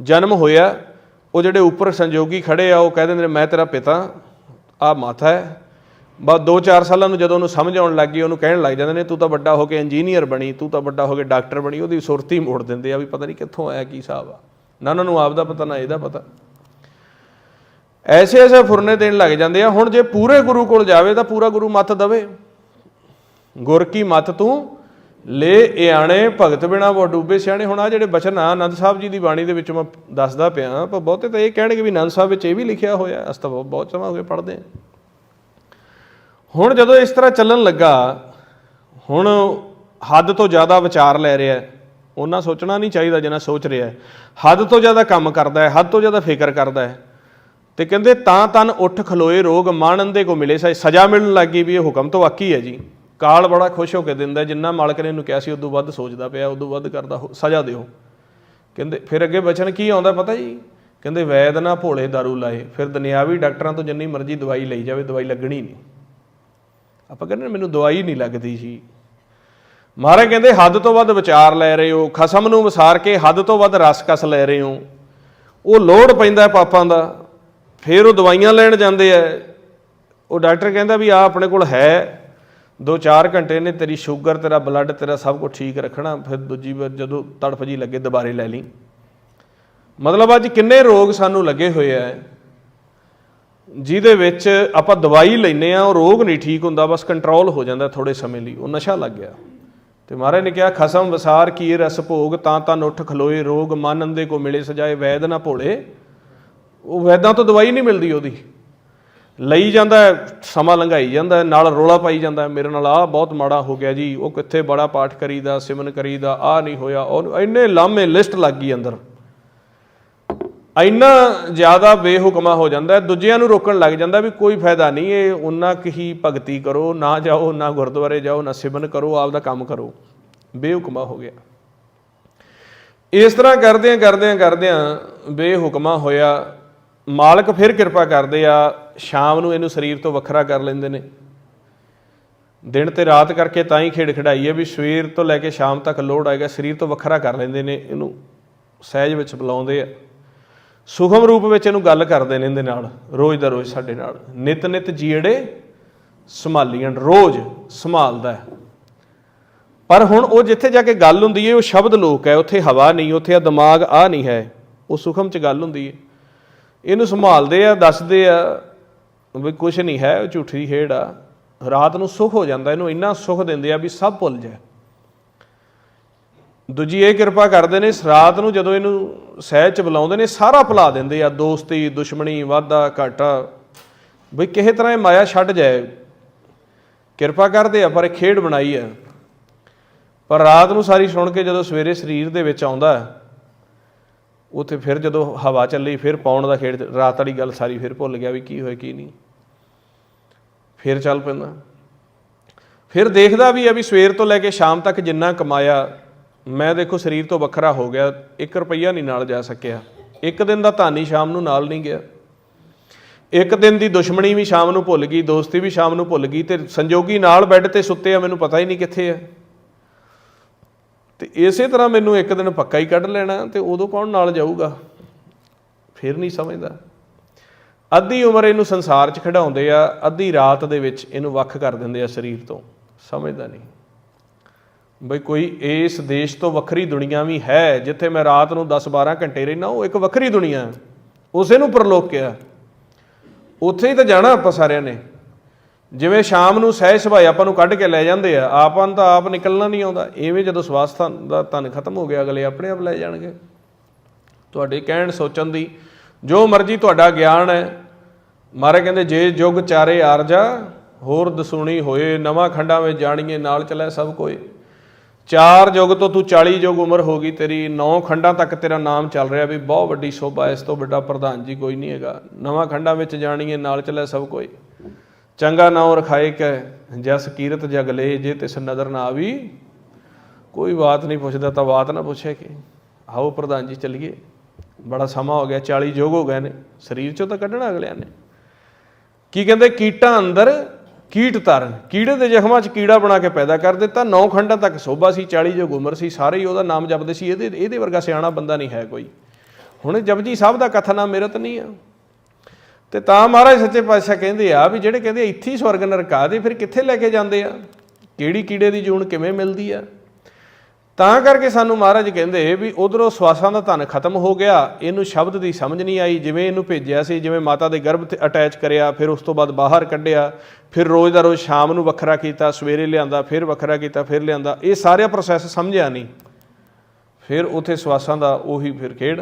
ਜਨਮ ਹੋਇਆ, ਉਹ ਜਿਹੜੇ ਉੱਪਰ ਸੰਜੋਗੀ ਖੜੇ ਆ, ਉਹ ਕਹਿ ਦਿੰਦੇ ਨੇ, ਮੈਂ ਤੇਰਾ ਪਿਤਾ ਆ ਮਾਤਾ ਹੈ। ਬਸ 2-4 ਸਾਲਾਂ ਨੂੰ ਜਦੋਂ ਉਹਨੂੰ ਸਮਝ ਆਉਣ ਲੱਗ ਗਈ, ਉਹਨੂੰ ਕਹਿਣ ਲੱਗ ਜਾਂਦੇ ਨੇ, ਤੂੰ ਤਾਂ ਵੱਡਾ ਹੋ ਕੇ ਇੰਜੀਨੀਅਰ ਬਣੀ, ਤੂੰ ਤਾਂ ਵੱਡਾ ਹੋ ਕੇ ਡਾਕਟਰ ਬਣੀ, ਉਹਦੀ ਸੁਰਤੀ ਮੋੜ ਦਿੰਦੇ ਆ ਵੀ ਪਤਾ ਨਹੀਂ ਕਿੱਥੋਂ ਆਇਆ, ਕੀ ਹਿਸਾਬ ਆ। ਨਾ ਉਹਨਾਂ ਨੂੰ ਆਪ ਦਾ ਪਤਾ, ਨਾ ਇਹਦਾ ਪਤਾ। ਐਸੇ ਐਸੇ ਫੁਰਨੇ ਦੇਣ ਲੱਗ ਜਾਂਦੇ ਆ। ਹੁਣ ਜੇ ਪੂਰੇ ਗੁਰੂ ਕੋਲ ਜਾਵੇ ਤਾਂ ਪੂਰਾ ਗੁਰੂ ਮੱਤ ਦਵੇ। ਗੁਰ ਕੀ ਮਤ ਤੂੰ? ਲੈ ਇਆਣੇ ਭਗਤ ਬਿਨਾ ਬੋ ਡੂਬੇ ਸਿਆਣੇ। ਹੁਣ ਆ ਜਿਹੜੇ ਬਚਨ ਆ, ਆਨੰਦ ਸਾਹਿਬ ਜੀ ਦੀ ਬਾਣੀ ਦੇ ਵਿੱਚ ਮੈਂ ਦੱਸਦਾ ਪਿਆ ਪਰ ਬਹੁਤੇ ਤਾਂ ਇਹ ਕਹਿਣਗੇ ਵੀ ਆਨੰਦ ਸਾਹਿਬ ਵਿੱਚ ਇਹ ਵੀ ਲਿਖਿਆ ਹੋਇਆ, ਅਸ ਤਾਂ ਬਹੁਤ- ਬਹੁਤ ਸਮਾਂ ਹੋ ਗਿਆ ਪੜ੍ਹਦੇ ਹਾਂ। ਹੁਣ ਜਦੋਂ ਇਸ ਤਰ੍ਹਾਂ ਚੱਲਣ ਲੱਗਾ, ਹੁਣ ਹੱਦ ਤੋਂ ਜ਼ਿਆਦਾ ਵਿਚਾਰ ਲੈ ਰਿਹਾ ਉਹਨਾਂ ਸੋਚਣਾ ਨਹੀਂ ਚਾਹੀਦਾ ਜਿੰਨਾ ਸੋਚ ਰਿਹਾ ਹੱਦ ਤੋਂ ਜ਼ਿਆਦਾ ਕੰਮ ਕਰਦਾ ਹੈ, ਹੱਦ ਤੋਂ ਜ਼ਿਆਦਾ ਫਿਕਰ ਕਰਦਾ ਹੈ। ਤੇ ਕਹਿੰਦੇ ਤਾਂ ਤਨ ਉੱਠ ਖਲੋਏ ਰੋਗ ਮਨ ਦੇ ਕੋ ਮਿਲੇ ਸਜ਼ਾ ਮਿਲਣ ਲੱਗੀ ਵੀ ਇਹ ਹੁਕਮ ਤੋਂ ਵਾਕੀ ਹੈ ਜੀ। ਕਾਲ ਬੜਾ ਖੁਸ਼ ਹੋ ਕੇ ਦਿੰਦਾ, ਜਿੰਨਾ ਮਾਲਕ ਨੇ ਇਹਨੂੰ ਕਿਹਾ ਸੀ, ਉਦੋਂ ਵੱਧ ਸੋਚਦਾ ਪਿਆ, ਉਦੋਂ ਵੱਧ ਕਰਦਾ, ਹੋ- ਸਜ਼ਾ ਦਿਓ। ਕਹਿੰਦੇ, ਫਿਰ ਅੱਗੇ ਬਚਨ ਕੀ ਆਉਂਦਾ ਪਤਾ ਜੀ? ਕਹਿੰਦੇ, ਵੈਦ ਨਾ ਭੋਲੇ दारू ਲਾਏ, ਫਿਰ ਦੁਨਿਆਵੀ ਡਾਕਟਰਾਂ ਤੋਂ ਜਿੰਨੀ ਮਰਜ਼ੀ ਦਵਾਈ ਲਈ ਜਾਵੇ, ਦਵਾਈ ਲੱਗਣੀ ਨਹੀਂ। ਆਪਾਂ ਕਹਿੰਦੇ ਮੈਨੂੰ ਦਵਾਈ ਨਹੀਂ ਲੱਗਦੀ ਜੀ। ਮਹਾਰਾਜ ਕਹਿੰਦੇ, ਹੱਦ ਤੋਂ ਵੱਧ ਵਿਚਾਰ ਲੈ ਰਹੇ ਹੋ, ਖਸਮ ਨੂੰ ਵਿਸਾਰ ਕੇ ਹੱਦ ਤੋਂ ਵੱਧ ਰਸ ਕਸ ਲੈ ਰਹੇ ਹੋ। ਉਹ ਲੋੜ ਪੈਂਦਾ ਪਾਪਾਂ ਦਾ, ਫਿਰ ਉਹ ਦਵਾਈਆਂ ਲੈਣ ਜਾਂਦੇ ਆ। ਉਹ ਡਾਕਟਰ ਕਹਿੰਦਾ ਵੀ ਆ ਆਪਣੇ ਕੋਲ ਹੈ 2-4 ਘੰਟੇ ਨੇ, ਤੇਰੀ ਸ਼ੂਗਰ, ਤੇਰਾ ਬਲੱਡ ਤੇਰਾ ਸਭ ਕੁਝ ਠੀਕ ਰੱਖਣਾ, ਫਿਰ ਦੂਜੀ ਵਾਰ ਜਦੋਂ ਤੜਫ ਜੀ ਲੱਗੇ ਦੁਬਾਰੇ ਲੈ ਲਈ। ਮਤਲਬ ਅੱਜ ਕਿੰਨੇ ਰੋਗ ਸਾਨੂੰ ਲੱਗੇ ਹੋਏ ਆ ਜਿਹਦੇ ਵਿੱਚ ਆਪਾਂ ਦਵਾਈ ਲੈਨੇ ਆ, ਉਹ ਰੋਗ ਨਹੀਂ ਠੀਕ ਹੁੰਦਾ, ਬਸ ਕੰਟਰੋਲ ਹੋ ਜਾਂਦਾ ਥੋੜੇ ਸਮੇਂ ਲਈ, ਉਹ ਨਸ਼ਾ ਲੱਗ ਗਿਆ। ਤੇ ਮਹਾਰਾਜ ਨੇ ਕਿਹਾ, ਖਸਮ ਵਸਾਰ ਕੀ ਰਸ ਭੋਗ, ਤਾਂ ਤਾਂ ਉੱਠ ਖਲੋਏ, ਰੋਗ ਮਨ ਅੰਦੇ ਕੋ ਮਿਲੇ, ਸਜਾਏ ਵੈਦ ਨਾ ਭੋਲੇ। ਉਹ ਵੈਦਾਂ ਤੋਂ ਦਵਾਈ ਨਹੀਂ ਮਿਲਦੀ ਉਹਦੀ। ਲਈ ਜਾਂਦਾ ਸਮਾਂ ਲੰਘਾਈ ਜਾਂਦਾ ਨਾਲ ਰੋਲਾ ਪਾਈ ਜਾਂਦਾ ਮੇਰੇ ਨਾਲ ਆਹ ਬਹੁਤ ਮਾੜਾ ਹੋ ਗਿਆ ਜੀ, ਉਹ ਕਿੱਥੇ ਬੜਾ ਪਾਠ ਕਰੀਦਾ ਸਿਮਨ ਕਰੀਦਾ, ਆਹ ਨਹੀਂ ਹੋਇਆ ਉਹ ਇੰਨੇ ਲਾਮੇ ਲਿਸਟ ਲੱਗ ਗਈ ਅੰਦਰ। ਇੰਨਾ ਜ਼ਿਆਦਾ ਬੇਹੁਕਮਾ ਹੋ ਜਾਂਦਾ ਦੂਜਿਆਂ ਨੂੰ ਰੋਕਣ ਲੱਗ ਜਾਂਦਾ ਵੀ ਕੋਈ ਫਾਇਦਾ ਨਹੀਂ, ਇਹ ਉਹਨਾਂ ਹੀ ਭਗਤੀ ਕਰੋ, ਨਾ ਜਾਓ, ਨਾ ਗੁਰਦੁਆਰੇ ਜਾਓ, ਨਾ ਸਿਮਨ ਕਰੋ ਆਪ ਦਾ ਕੰਮ ਕਰੋ। ਬੇਹੁਕਮਾ ਹੋ ਗਿਆ। ਇਸ ਤਰ੍ਹਾਂ ਕਰਦਿਆਂ ਕਰਦਿਆਂ ਕਰਦਿਆਂ ਬੇਹੁਕਮਾ ਹੋਇਆ ਮਾਲਕ ਫਿਰ ਕਿਰਪਾ ਕਰਦੇ ਆ, ਸ਼ਾਮ ਨੂੰ ਇਹਨੂੰ ਸਰੀਰ ਤੋਂ ਵੱਖਰਾ ਕਰ ਲੈਂਦੇ ਨੇ। ਦਿਨ ਤੇ ਰਾਤ ਕਰਕੇ ਤਾਂ ਹੀ ਖੇਡ ਖਿਡਾਈ ਹੈ ਵੀ ਸਵੇਰ ਤੋਂ ਲੈ ਕੇ ਸ਼ਾਮ ਤੱਕ ਲੋੜ ਆਏਗਾ ਸਰੀਰ ਤੋਂ ਵੱਖਰਾ ਕਰ ਲੈਂਦੇ ਨੇ, ਇਹਨੂੰ ਸਹਿਜ ਵਿੱਚ ਬੁਲਾਉਂਦੇ ਆ। ਸੁਖਮ ਰੂਪ ਵਿੱਚ ਇਹਨੂੰ ਗੱਲ ਕਰਦੇ ਨੇ ਇਹਦੇ ਨਾਲ, ਰੋਜ਼ ਦਾ ਰੋਜ਼ ਸਾਡੇ ਨਾਲ। ਨਿਤ ਨਿਤ ਜੀੜੇ ਸੰਭਾਲੀਆਂ, ਰੋਜ਼ ਸੰਭਾਲਦਾ ਪਰ ਹੁਣ ਉਹ ਜਿੱਥੇ ਜਾ ਕੇ ਗੱਲ ਹੁੰਦੀ ਹੈ, ਉਹ ਸ਼ਬਦ ਲੋਕ ਹੈ, ਉੱਥੇ ਹਵਾ ਨਹੀਂ, ਉੱਥੇ ਆ ਦਿਮਾਗ ਆ ਨਹੀਂ ਹੈ, ਉਹ ਸੁਖਮ 'ਚ ਗੱਲ ਹੁੰਦੀ ਹੈ। ਇਹਨੂੰ ਸੰਭਾਲਦੇ ਆ, ਦੱਸਦੇ ਆ, ਵੀ ਕੁਝ ਨਹੀਂ ਹੈ, ਉਹ ਝੂਠੀ ਖੇਡ ਆ। ਰਾਤ ਨੂੰ ਸੁਖ ਹੋ ਜਾਂਦਾ, ਇਹਨੂੰ ਇੰਨਾ ਸੁਖ ਦਿੰਦੇ ਆ ਵੀ ਸਭ ਭੁੱਲ ਜਾਏ। ਦੂਜੀ ਇਹ ਕਿਰਪਾ ਕਰਦੇ ਨੇ ਰਾਤ ਨੂੰ ਜਦੋਂ ਇਹਨੂੰ ਸਹਿਜ ਚ ਬੁਲਾਉਂਦੇ ਨੇ, ਸਾਰਾ ਭੁਲਾ ਦਿੰਦੇ ਆ, ਦੋਸਤੀ, ਦੁਸ਼ਮਣੀ ਵਾਦਾ ਘਾਟਾ। ਵੀ ਕਿਸੇ ਤਰ੍ਹਾਂ ਇਹ ਮਾਇਆ ਛੱਡ ਜਾਏ। ਕਿਰਪਾ ਕਰਦੇ ਆ, ਪਰ ਇਹ ਖੇਡ ਬਣਾਈ ਆ। ਪਰ ਰਾਤ ਨੂੰ ਸਾਰੀ ਸੁਣ ਕੇ ਜਦੋਂ ਸਵੇਰੇ ਸਰੀਰ ਦੇ ਵਿੱਚ ਆਉਂਦਾ ਉੱਥੇ ਫਿਰ ਜਦੋਂ ਹਵਾ ਚੱਲੀ, ਫਿਰ ਪਾਉਣ ਦਾ ਖੇਡ, ਰਾਤ ਵਾਲੀ ਗੱਲ ਸਾਰੀ ਫਿਰ ਭੁੱਲ ਗਿਆ ਵੀ ਕੀ ਹੋਇਆ, ਕੀ ਨਹੀਂ। ਫਿਰ ਚੱਲ ਪੈਂਦਾ। ਫਿਰ ਦੇਖਦਾ ਵੀ ਆ ਵੀ ਸਵੇਰ ਤੋਂ ਲੈ ਕੇ ਸ਼ਾਮ ਤੱਕ ਜਿੰਨਾ ਕਮਾਇਆ, ਮੈਂ ਦੇਖੋ ਸਰੀਰ ਤੋਂ ਵੱਖਰਾ ਹੋ ਗਿਆ 1 ਰੁਪਈਆ ਨਹੀਂ ਨਾਲ ਜਾ ਸਕਿਆ। ਇੱਕ ਦਿਨ ਦਾ ਧਾਨੀ ਸ਼ਾਮ ਨੂੰ ਨਾਲ ਨਹੀਂ ਗਿਆ। ਇੱਕ ਦਿਨ ਦੀ ਦੁਸ਼ਮਣੀ ਵੀ ਸ਼ਾਮ ਨੂੰ ਭੁੱਲ ਗਈ, ਦੋਸਤੀ ਵੀ ਸ਼ਾਮ ਨੂੰ ਭੁੱਲ ਗਈ ਤੇ ਸੰਜੋਗੀ ਨਾਲ ਬੈੱਡ ਤੇ ਸੁੱਤੇ ਆ, ਮੈਨੂੰ ਪਤਾ ਹੀ ਨਹੀਂ ਕਿੱਥੇ ਆ। ਤੇ ਇਸੇ ਤਰ੍ਹਾਂ ਮੈਨੂੰ ਇੱਕ ਦਿਨ ਪੱਕਾ ਹੀ ਕੱਢ ਲੈਣਾ ਤੇ ਉਦੋਂ ਕੌਣ ਨਾਲ ਜਾਊਗਾ? ਫਿਰ ਨਹੀਂ ਸਮਝਦਾ। ਅੱਧੀ ਉਮਰ ਇਹਨੂੰ ਸੰਸਾਰ 'ਚ ਖਿਡਾਉਂਦੇ ਆ, ਅੱਧੀ ਰਾਤ ਦੇ ਵਿੱਚ ਇਹਨੂੰ ਵੱਖ ਕਰ ਦਿੰਦੇ ਆ ਸਰੀਰ ਤੋਂ। ਸਮਝਦਾ ਨਹੀਂ। ਬਈ ਕੋਈ ਇਸ ਦੇਸ਼ ਤੋਂ ਵੱਖਰੀ ਦੁਨੀਆ ਵੀ ਹੈ, ਜਿੱਥੇ ਮੈਂ ਰਾਤ ਨੂੰ 10-12 ਘੰਟੇ ਰਹਿਣਾ ਉਹ ਇੱਕ ਵੱਖਰੀ ਦੁਨੀਆ। ਹੈ ਉਸੇ ਨੂੰ ਪਰਲੋਕ ਕਿਹਾ ਉੱਥੇ ਹੀ ਤਾਂ ਜਾਣਾ ਆਪਾਂ ਸਾਰਿਆਂ ਨੇ। ਜਿਵੇਂ ਸ਼ਾਮ ਨੂੰ ਸਹਿ ਸੁਭਾਏ ਆਪਾਂ ਨੂੰ ਕੱਢ ਕੇ ਲੈ ਜਾਂਦੇ ਆ, ਆਪਾਂ ਨੂੰ ਤਾਂ ਆਪ ਨਿਕਲਣਾ ਨਹੀਂ ਆਉਂਦਾ। ਐਵੇਂ ਜਦੋਂ ਸਵਾਸ ਧਨ ਦਾ ਤਨ ਖਤਮ ਹੋ ਗਿਆ, ਅਗਲੇ ਆਪਣੇ ਆਪ ਲੈ ਜਾਣਗੇ। ਤੁਹਾਡੇ ਕਹਿਣ ਸੋਚਣ ਦੀ ਜੋ ਮਰਜ਼ੀ ਤੁਹਾਡਾ ਗਿਆਨ ਹੈ। ਮਾਰੇ ਕਹਿੰਦੇ, ਜੇ ਜੁਗ ਚਾਰੇ ਆਰਜਾ, ਹੋਰ ਦਸੂਣੀ ਹੋਏ, ਨਵਾਂ ਖੰਡਾਂ ਵਿੱਚ ਜਾਣੀਏ, ਨਾਲ ਚੱਲੇ ਸਭ ਕੋਈ ਚਾਰ ਯੁੱਗ ਤੋਂ ਤੂੰ 40 ਯੁੱਗ ਉਮਰ ਹੋ ਗਈ, ਤੇਰੀ ਨੌ ਖੰਡਾਂ ਤੱਕ ਤੇਰਾ ਨਾਮ ਚੱਲ ਰਿਹਾ ਵੀ ਬਹੁਤ ਵੱਡੀ ਸੋਭਾ ਇਸ ਤੋਂ ਵੱਡਾ ਪ੍ਰਧਾਨ ਜੀ ਕੋਈ ਨਹੀਂ ਹੈਗਾ। ਨਵਾਂ ਖੰਡਾਂ ਵਿੱਚ ਜਾਣੀਏ, ਨਾਲ ਚੱਲੇ ਸਭ ਕੋਈ ਚੰਗਾ ਨਾਉ ਰਖਾਏ ਕੈ, ਜਸ ਕੀਰਤ ਜਗ ਲੇ, ਜੇ ਤਿਸ ਨਦਰ ਨਾ ਆਵੀ। ਕੋਈ ਬਾਤ ਨਹੀਂ ਪੁੱਛਦਾ ਤਾਂ ਬਾਤ ਨਾ ਪੁੱਛੇ ਕਿ, ਆਓ ਪ੍ਰਧਾਨ ਜੀ ਚੱਲੀਏ। ਬੜਾ ਸਮਾਂ ਹੋ ਗਿਆ 40 ਯੋਗ ਹੋ ਗਏ ਨੇ, ਸਰੀਰ ਚੋਂ ਤਾਂ ਕੱਢਣਾ ਅਗਲਿਆਂ ਨੇ। ਕੀ ਕਹਿੰਦੇ, ਕੀਟਾਂ ਅੰਦਰ ਕੀਟ ਤਰਨ, ਕੀੜੇ ਦੇ ਜ਼ਖਮਾਂ 'ਚ ਕੀੜਾ ਬਣਾ ਕੇ ਪੈਦਾ ਕਰ ਦਿੱਤਾ। ਨੌ ਖੰਡਾਂ ਤੱਕ ਸੋਭਾ ਸੀ 40 ਜੋ ਉਮਰ ਸੀ, ਸਾਰੇ ਹੀ ਉਹਦਾ ਨਾਮ ਜਪਦੇ ਸੀ। ਇਹਦੇ ਇਹਦੇ ਵਰਗਾ ਸਿਆਣਾ ਬੰਦਾ ਨਹੀਂ ਹੈ ਕੋਈ। ਹੁਣ ਜਪਜੀ ਸਾਹਿਬ ਦਾ ਕਥਾ ਕਥਨ ਅੰਮ੍ਰਿਤ ਨਹੀਂ ਆ। ਤੇ ਤਾਂ ਮਹਾਰਾਜ ਸੱਚੇ ਪਾਤਸ਼ਾਹ ਕਹਿੰਦੇ ਆ ਵੀ ਜਿਹੜੇ ਕਹਿੰਦੇ ਇੱਥੇ ਹੀ ਸਵਰਗ ਨਰਕਾ ਦੇ, ਫਿਰ ਕਿੱਥੇ ਲੈ ਕੇ ਜਾਂਦੇ ਆ? ਕਿਹੜੀ ਕੀੜੇ ਦੀ ਜੂਨ ਕਿਵੇਂ ਮਿਲਦੀ ਆ? ਤਾਂ ਕਰਕੇ ਸਾਨੂੰ ਮਹਾਰਾਜ ਕਹਿੰਦੇ ਵੀ ਉਧਰੋਂ ਸਵਾਸਾਂ ਦਾ ਧਨ ਖਤਮ ਹੋ ਗਿਆ, ਇਹਨੂੰ ਸ਼ਬਦ ਦੀ ਸਮਝ ਨਹੀਂ ਆਈ, ਜਿਵੇਂ ਇਹਨੂੰ ਭੇਜਿਆ ਸੀ, ਜਿਵੇਂ ਮਾਤਾ ਦੇ ਗਰਭ ਤੇ ਅਟੈਚ ਕਰਿਆ, ਫਿਰ ਉਸ ਤੋਂ ਬਾਅਦ ਬਾਹਰ ਕੱਢਿਆ, ਫਿਰ ਰੋਜ਼ ਦਾ ਰੋਜ਼ ਸ਼ਾਮ ਨੂੰ ਵੱਖਰਾ ਕੀਤਾ, ਸਵੇਰੇ ਲਿਆਂਦਾ, ਫਿਰ ਵੱਖਰਾ ਕੀਤਾ, ਫਿਰ ਲਿਆਂਦਾ, ਇਹ ਸਾਰਾ ਪ੍ਰੋਸੈਸ ਸਮਝਿਆ ਨਹੀਂ। ਫਿਰ ਉਥੇ ਸਵਾਸਾਂ ਦਾ ਉਹੀ ਫਿਰ ਖੇਡ।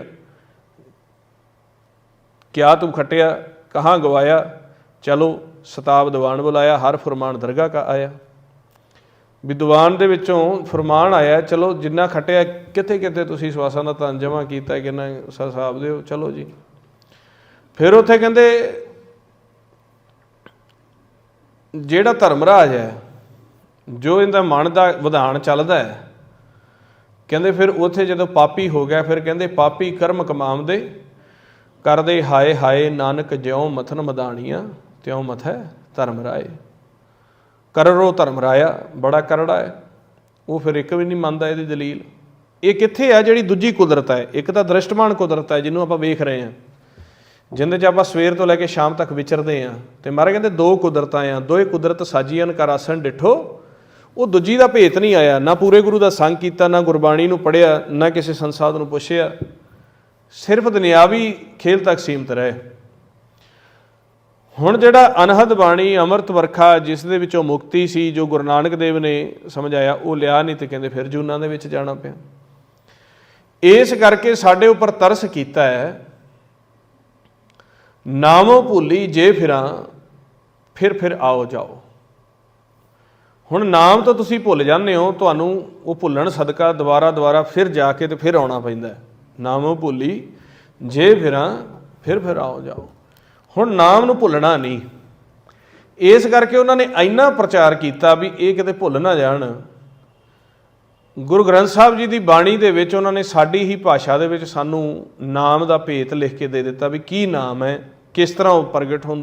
ਕਿਆ ਤੂੰ ਖਟਿਆ? ਕਹਾਂ ਗਵਾਇਆ? ਚਲੋ ਸਤਾਬ ਦੀਵਾਨ ਬੁਲਾਇਆ, ਹਰ ਫਰਮਾਨ ਦਰਗਾਹ ਕਾ ਆਇਆ। ਵੀ ਦੀਵਾਨ ਦੇ ਵਿੱਚੋਂ ਫਰਮਾਨ ਆਇਆ, ਚਲੋ ਜਿੰਨਾ ਖਟਿਆ, ਕਿੱਥੇ ਕਿੱਥੇ ਤੁਸੀਂ ਸਵਾਸਾਂ ਦਾ ਧਨ ਜਮਾ ਕੀਤਾ, ਕਿੰਨਾ ਹਿਸਾਬ ਦਿਓ, ਚਲੋ ਜੀ। ਫਿਰ ਉੱਥੇ ਕਹਿੰਦੇ, ਜਿਹੜਾ ਧਰਮਰਾਜ ਹੈ, ਜੋ ਇਹਦਾ ਮਨ ਦਾ ਵਿਧਾਨ ਚੱਲਦਾ ਹੈ, ਕਹਿੰਦੇ ਫਿਰ ਉੱਥੇ ਜਦੋਂ ਪਾਪੀ ਹੋ ਗਿਆ, ਫਿਰ ਕਹਿੰਦੇ ਪਾਪੀ ਕਰਮ ਕਮਾਉਂਦੇ ਕਰਦੇ ਹਾਏ ਹਾਏ ਨਾਨਕ ਜਿਉ ਮਥਨ ਮਦਾਨੀਆਂ ਤਿਉ ਮਥੈ ਧਰਮ ਰਾਏ। ਕਰਰੋ ਧਰਮ ਰਾਇਆ, ਬੜਾ ਕਰੜਾ ਹੈ। ਉਹ ਫਿਰ ਇੱਕ ਵੀ ਨਹੀਂ ਮੰਨਦਾ ਇਹਦੀ ਦਲੀਲ। ਇਹ ਕਿੱਥੇ ਆ ਜਿਹੜੀ ਦੂਜੀ ਕੁਦਰਤ ਹੈ? ਇੱਕ ਤਾਂ ਦ੍ਰਿਸ਼ਟਮਾਨ ਕੁਦਰਤ ਹੈ ਜਿਹਨੂੰ ਆਪਾਂ ਵੇਖ ਰਹੇ ਹਾਂ। ਜਿੰਦੇ ਚ ਆਪਾਂ ਸਵੇਰ ਤੋਂ ਲੈ ਕੇ ਸ਼ਾਮ ਤੱਕ ਵਿਚਰਦੇ ਆਂ ਤੇ ਮਹਾਰਾਜ ਕਹਿੰਦੇ ਦੋ ਕੁਦਰਤਾਂ ਆ, ਦੋਏ ਕੁਦਰਤ ਸਾਜੀਆਂ ਕਰਾਸਣ ਡਿਠੋ। ਉਹ ਦੂਜੀ ਦਾ ਭੇਤ ਨਹੀਂ ਆਇਆ, ਨਾ ਪੂਰੇ ਗੁਰੂ ਦਾ ਸੰਗ ਕੀਤਾ, ਨਾ ਗੁਰਬਾਣੀ ਨੂੰ ਪੜਿਆ ਨਾ ਕਿਸੇ ਸੰਸਾਦ ਨੂੰ ਪੁੱਛਿਆ। ਸਿਰਫ ਦੁਨਿਆਵੀ ਖੇਲ ਤੱਕ ਸੀਮਤ ਰਹੇ। ਹੁਣ ਜਿਹੜਾ ਅਨਹਦ ਬਾਣੀ ਅੰਮ੍ਰਿਤ ਵਰਖਾ ਜਿਸ ਦੇ ਵਿੱਚੋਂ ਮੁਕਤੀ ਸੀ, ਜੋ ਗੁਰੂ ਨਾਨਕ ਦੇਵ ਨੇ ਸਮਝਾਇਆ, ਉਹ ਲਿਆ ਨਹੀਂ ਤੇ ਕਹਿੰਦੇ ਫਿਰ ਜੂਨਾਂ ਦੇ ਵਿੱਚ ਜਾਣਾ ਪਿਆ। ਇਸ ਕਰਕੇ ਸਾਡੇ ਉੱਪਰ ਤਰਸ ਕੀਤਾ ਹੈ, ਨਾਮੋ ਭੁੱਲੀ ਜੇ ਫਿਰਾਂ, ਫਿਰ ਫਿਰ ਆਓ ਜਾਓ। ਹੁਣ ਨਾਮ ਤਾਂ ਤੁਸੀਂ ਭੁੱਲ ਜਾਂਦੇ ਹੋ, ਤੁਹਾਨੂੰ ਉਹ ਭੁੱਲਣ ਸਦਕਾ ਦੁਬਾਰਾ ਦੁਬਾਰਾ ਫਿਰ ਜਾ ਕੇ ਤੇ ਫਿਰ ਆਉਣਾ ਪੈਂਦਾ ਹੈ। ਨਾਮੋ ਭੁੱਲੀ, ਜੇ ਫਿਰਾਂ, ਫਿਰ ਫਿਰ ਆਓ ਜਾਓ। ਹੁਣ ਨਾਮ ਨੂੰ ਭੁੱਲਣਾ ਨਹੀਂ। ਇਸ ਕਰਕੇ ਉਹਨਾਂ ਨੇ ਇੰਨਾ ਪ੍ਰਚਾਰ ਕੀਤਾ ਵੀ ਇਹ ਕਿਤੇ ਭੁੱਲ ਨਾ ਜਾਣ। ਗੁਰੂ ਗ੍ਰੰਥ ਸਾਹਿਬ ਜੀ ਦੀ ਬਾਣੀ ਦੇ ਵਿੱਚ ਉਹਨਾਂ ਨੇ ਸਾਡੀ ਹੀ ਭਾਸ਼ਾ ਦੇ ਵਿੱਚ ਸਾਨੂੰ ਨਾਮ ਦਾ ਭੇਤ ਲਿਖ ਕੇ ਦੇ ਦਿੱਤਾ ਵੀ ਕੀ ਨਾਮ ਹੈ, ਕਿਸ ਤਰ੍ਹਾਂ ਉਹ ਪ੍ਰਗਟ ਹੁੰਦਾ